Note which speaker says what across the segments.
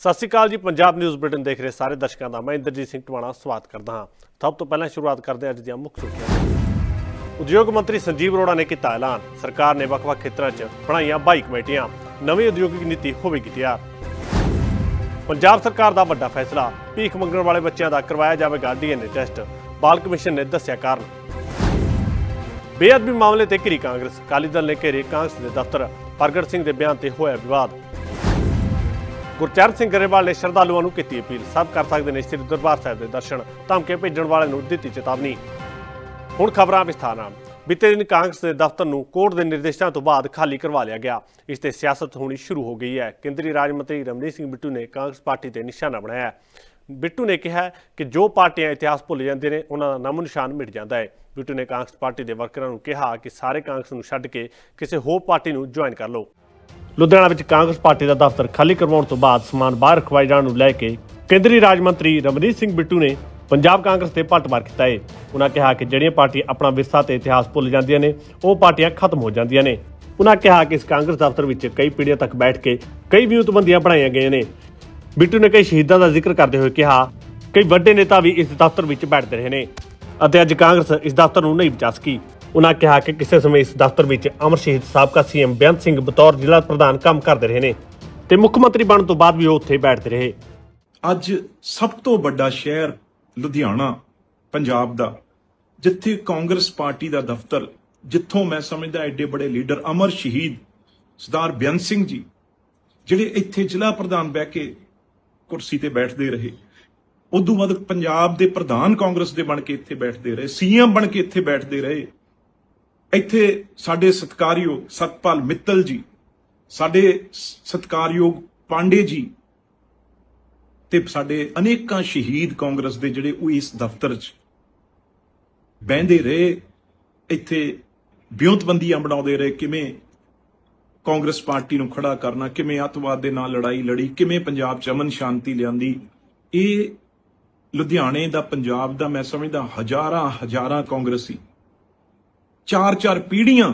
Speaker 1: ਸਤਿ ਸ਼੍ਰੀ ਅਕਾਲ ਜੀ, Punjab news bulletin ਦੇਖ ਰਹੇ ਸਾਰੇ ਦਰਸ਼ਕਾਂ ਦਾ। ਮੈਂ ਇੰਦਰਜੀਤ ਸਿੰਘ ਟਵਾਣਾ ਸਵਾਗਤ ਕਰਦਾ ਹਾਂ। ਸਭ ਤੋਂ ਪਹਿਲਾਂ ਸ਼ੁਰੂਆਤ ਕਰਦੇ ਹਾਂ ਅੱਜ ਦੀਆਂ ਮੁੱਖ ਸੁਰਖੀਆਂ ਉਦਯੋਗ ਮੰਤਰੀ ਸੰਜੀਵ ਅਰੋੜਾ ਨੇ ਕੀਤਾ ਐਲਾਨ। ਸਰਕਾਰ ਨੇ ਵੱਖ-ਵੱਖ ਖੇਤਰਾਂ 'ਚ ਬਣਾਈਆਂ 22 ਕਮੇਟੀਆਂ। ਨਵੀਂ ਉਦਯੋਗਿਕ ਨੀਤੀ ਹੋਵੇਗੀ ਤਿਆਰ। ਪੰਜਾਬ ਸਰਕਾਰ ਦਾ ਵੱਡਾ ਫੈਸਲਾ। ਭੀਖ ਮੰਗਣ ਵਾਲੇ ਬੱਚਿਆਂ ਦਾ ਕਰਵਾਇਆ ਜਾਵੇਗਾ ਡੀਐਨਏ ਟੈਸਟ। ਬਾਲ ਕਮਿਸ਼ਨ ਨੇ ਦੱਸਿਆ ਕਾਰਨ। ਬੇਅਦਬੀ ਮਾਮਲੇ ਤੇ ਘਿਰੀ ਕਾਂਗਰਸ। ਅਕਾਲੀ ਦਲ ਨੇ ਘੇਰੇ ਕਾਂਗਰਸ ਦੇ ਦਫ਼ਤਰ। ਪ੍ਰਗਟ ਸਿੰਘ ਦੇ ਬਿਆਨ ਤੇ ਹੋਇਆ ਵਿਵਾਦ। ਗੁਰਚਰਨ ਸਿੰਘ ਗਰੇਵਾਲ ਨੇ ਸ਼ਰਧਾਲੂਆਂ ਨੂੰ ਕੀਤੀ ਅਪੀਲ। ਸਭ ਕਰ ਸਕਦੇ ਨੇ ਸ੍ਰੀ ਦਰਬਾਰ ਸਾਹਿਬ ਦੇ ਦਰਸ਼ਨ ਧਮਕੇ ਭੇਜਣ ਵਾਲਿਆਂ ਨੂੰ ਦਿੱਤੀ ਚੇਤਾਵਨੀ। ਹੁਣ ਖਬਰਾਂ ਵਿਸਥਾਰ। ਨਾਲ ਬੀਤੇ ਦਿਨ ਕਾਂਗਰਸ ਦੇ ਦਫ਼ਤਰ ਨੂੰ ਕੋਰਟ ਦੇ ਨਿਰਦੇਸ਼ਾਂ ਤੋਂ ਬਾਅਦ ਖਾਲੀ ਕਰਵਾ ਲਿਆ ਗਿਆ। ਇਸ ਤੇ ਸਿਆਸਤ ਹੋਣੀ ਸ਼ੁਰੂ ਹੋ ਗਈ ਹੈ। ਕੇਂਦਰੀ ਰਾਜ ਮੰਤਰੀ ਰਮਨੀਤ ਸਿੰਘ ਬਿੱਟੂ ਨੇ ਕਾਂਗਰਸ ਪਾਰਟੀ ਤੇ ਨਿਸ਼ਾਨਾ ਬਣਾਇਆ। ਬਿੱਟੂ ਨੇ ਕਿਹਾ ਕਿ ਜੋ ਪਾਰਟੀਆਂ ਇਤਿਹਾਸ ਭੁੱਲ ਜਾਂਦੇ ਨੇ, ਉਹਨਾਂ ਦਾ ਨਾਮੋ ਨਿਸ਼ਾਨ ਮਿਟ ਜਾਂਦਾ ਹੈ। ਬਿੱਟੂ ਨੇ ਕਾਂਗਰਸ ਪਾਰਟੀ ਦੇ ਵਰਕਰਾਂ ਨੂੰ ਕਿਹਾ ਕਿ ਸਾਰੇ ਕਾਂਗਰਸ ਨੂੰ ਛੱਡ ਕੇ ਕਿਸੇ ਹੋਰ ਪਾਰਟੀ ਨੂੰ ਜੁਆਇਨ ਕਰ ਲਓ। ਲੁਧਿਆਣਾ ਵਿੱਚ ਕਾਂਗਰਸ ਪਾਰਟੀ ਦਾ ਦਫ਼ਤਰ ਖਾਲੀ ਕਰਵਾਉਣ ਤੋਂ ਬਾਅਦ ਸਮਾਨ ਬਾਹਰ ਰਖਵਾਏ ਜਾਣ ਨੂੰ ਲੈ ਕੇ ਕੇਂਦਰੀ ਰਾਜ ਮੰਤਰੀ ਰਮਨੀਤ ਸਿੰਘ ਬਿੱਟੂ ਨੇ ਪੰਜਾਬ ਕਾਂਗਰਸ ਤੇ ਪਲਟਵਾਰ ਕੀਤਾ ਹੈ ਉਹਨਾਂ ਕਿਹਾ ਕਿ ਜਿਹੜੀਆਂ ਪਾਰਟੀਆਂ ਆਪਣਾ ਵਿਰਸਾ ਤੇ ਇਤਿਹਾਸ ਭੁੱਲ ਜਾਂਦੀਆਂ ਨੇ, ਉਹ ਪਾਰਟੀਆਂ ਖਤਮ ਹੋ ਜਾਂਦੀਆਂ ਨੇ। ਉਹਨਾਂ ਕਿਹਾ ਕਿ ਇਸ ਕਾਂਗਰਸ ਦਫ਼ਤਰ ਵਿੱਚ ਕਈ ਪੀੜ੍ਹੀਆਂ ਤੱਕ ਬੈਠ ਕੇ ਕਈ ਵਿਉਂਤਬੰਦੀਆਂ ਬਣਾਈਆਂ ਗਈਆਂ ਨੇ। ਬਿੱਟੂ ਨੇ ਕਈ ਸ਼ਹੀਦਾਂ ਦਾ ਜ਼ਿਕਰ ਕਰਦੇ ਹੋਏ ਕਿਹਾ, ਕਈ ਵੱਡੇ ਨੇਤਾ ਵੀ ਇਸ ਦਫ਼ਤਰ ਵਿੱਚ ਬੈਠਦੇ ਰਹੇ ਨੇ ਅਤੇ ਅੱਜ ਕਾਂਗਰਸ ਇਸ ਦਫ਼ਤਰ ਨੂੰ ਨਹੀਂ ਬਚਾ ਸਕੀ। ਉਹਨਾਂ ਕਿਹਾ ਕਿ ਕਿਸੇ ਸਮੇਂ ਇਸ ਦਫ਼ਤਰ ਵਿੱਚ ਅਮਰ ਸ਼ਹੀਦ ਸਾਬਕਾ ਸੀਐਮ ਬੇਅੰਤ ਸਿੰਘ ਬਤੌਰ ਜ਼ਿਲ੍ਹਾ ਪ੍ਰਧਾਨ ਕੰਮ ਕਰਦੇ ਰਹੇ ਨੇ ਤੇ ਮੁੱਖ ਮੰਤਰੀ ਬਣਨ ਤੋਂ ਬਾਅਦ ਵੀ ਉਹ ਉੱਥੇ ਬੈਠਦੇ ਰਹੇ।
Speaker 2: ਅੱਜ ਸਭ ਤੋਂ ਵੱਡਾ ਸ਼ਹਿਰ ਲੁਧਿਆਣਾ, ਪੰਜਾਬ ਦਾ, ਜਿੱਥੇ ਕਾਂਗਰਸ ਪਾਰਟੀ ਦਾ ਦਫ਼ਤਰ, ਜਿੱਥੋਂ ਮੈਂ ਸਮਝਦਾ ਐਡੇ ਬੜੇ ਲੀਡਰ ਅਮਰ ਸ਼ਹੀਦ ਸਰਦਾਰ ਬੇਅੰਤ ਸਿੰਘ ਜੀ, ਜਿਹੜੇ ਇੱਥੇ ਜ਼ਿਲ੍ਹਾ ਪ੍ਰਧਾਨ ਬਹਿ ਕੇ ਕੁਰਸੀ ਤੇ ਬੈਠਦੇ ਰਹੇ। ਉਦੋਂ ਬਾਅਦ ਪੰਜਾਬ ਦੇ ਪ੍ਰਧਾਨ ਕਾਂਗਰਸ ਦੇ ਬਣ ਕੇ ਇੱਥੇ ਬੈਠਦੇ ਰਹੇ, ਸੀਐਮ ਬਣ ਕੇ ਇੱਥੇ ਬੈਠਦੇ ਰਹੇ। ਇੱਥੇ ਸਾਡੇ ਸਤਕਾਰਯੋਗ ਸਤਪਾਲ ਮਿੱਤਲ ਜੀ, ਸਾਡੇ ਸ- ਸਤਿਕਾਰਯੋਗ ਪਾਂਡੇ ਜੀ ਤੇ ਸਾਡੇ ਅਨੇਕਾਂ ਸ਼ਹੀਦ ਕਾਂਗਰਸ ਦੇ ਜਿਹੜੇ ਉਹ ਇਸ ਦਫ਼ਤਰ 'ਚ ਬਹਿੰਦੇ ਰਹੇ, ਇੱਥੇ ਵਿਉਂਤਬੰਦੀਆਂ ਬਣਾਉਂਦੇ ਰਹੇ, ਕਿਵੇਂ ਕਾਂਗਰਸ ਪਾਰਟੀ ਨੂੰ ਖੜਾ ਕਰਨਾ, ਕਿਵੇਂ ਅੱਤਵਾਦ ਦੇ ਨਾਲ ਲੜਾਈ ਲੜੀ, ਕਿਵੇਂ ਪੰਜਾਬ 'ਚ ਅਮਨ ਸ਼ਾਂਤੀ ਲਿਆਂਦੀ। ਇਹ ਲੁਧਿਆਣੇ ਦਾ, ਪੰਜਾਬ ਦਾ, ਮੈਂ ਸਮਝਦਾ ਹਜ਼ਾਰਾਂ ਹਜ਼ਾਰਾਂ ਕਾਂਗਰਸੀ ਚਾਰ ਚਾਰ ਪੀੜ੍ਹੀਆਂ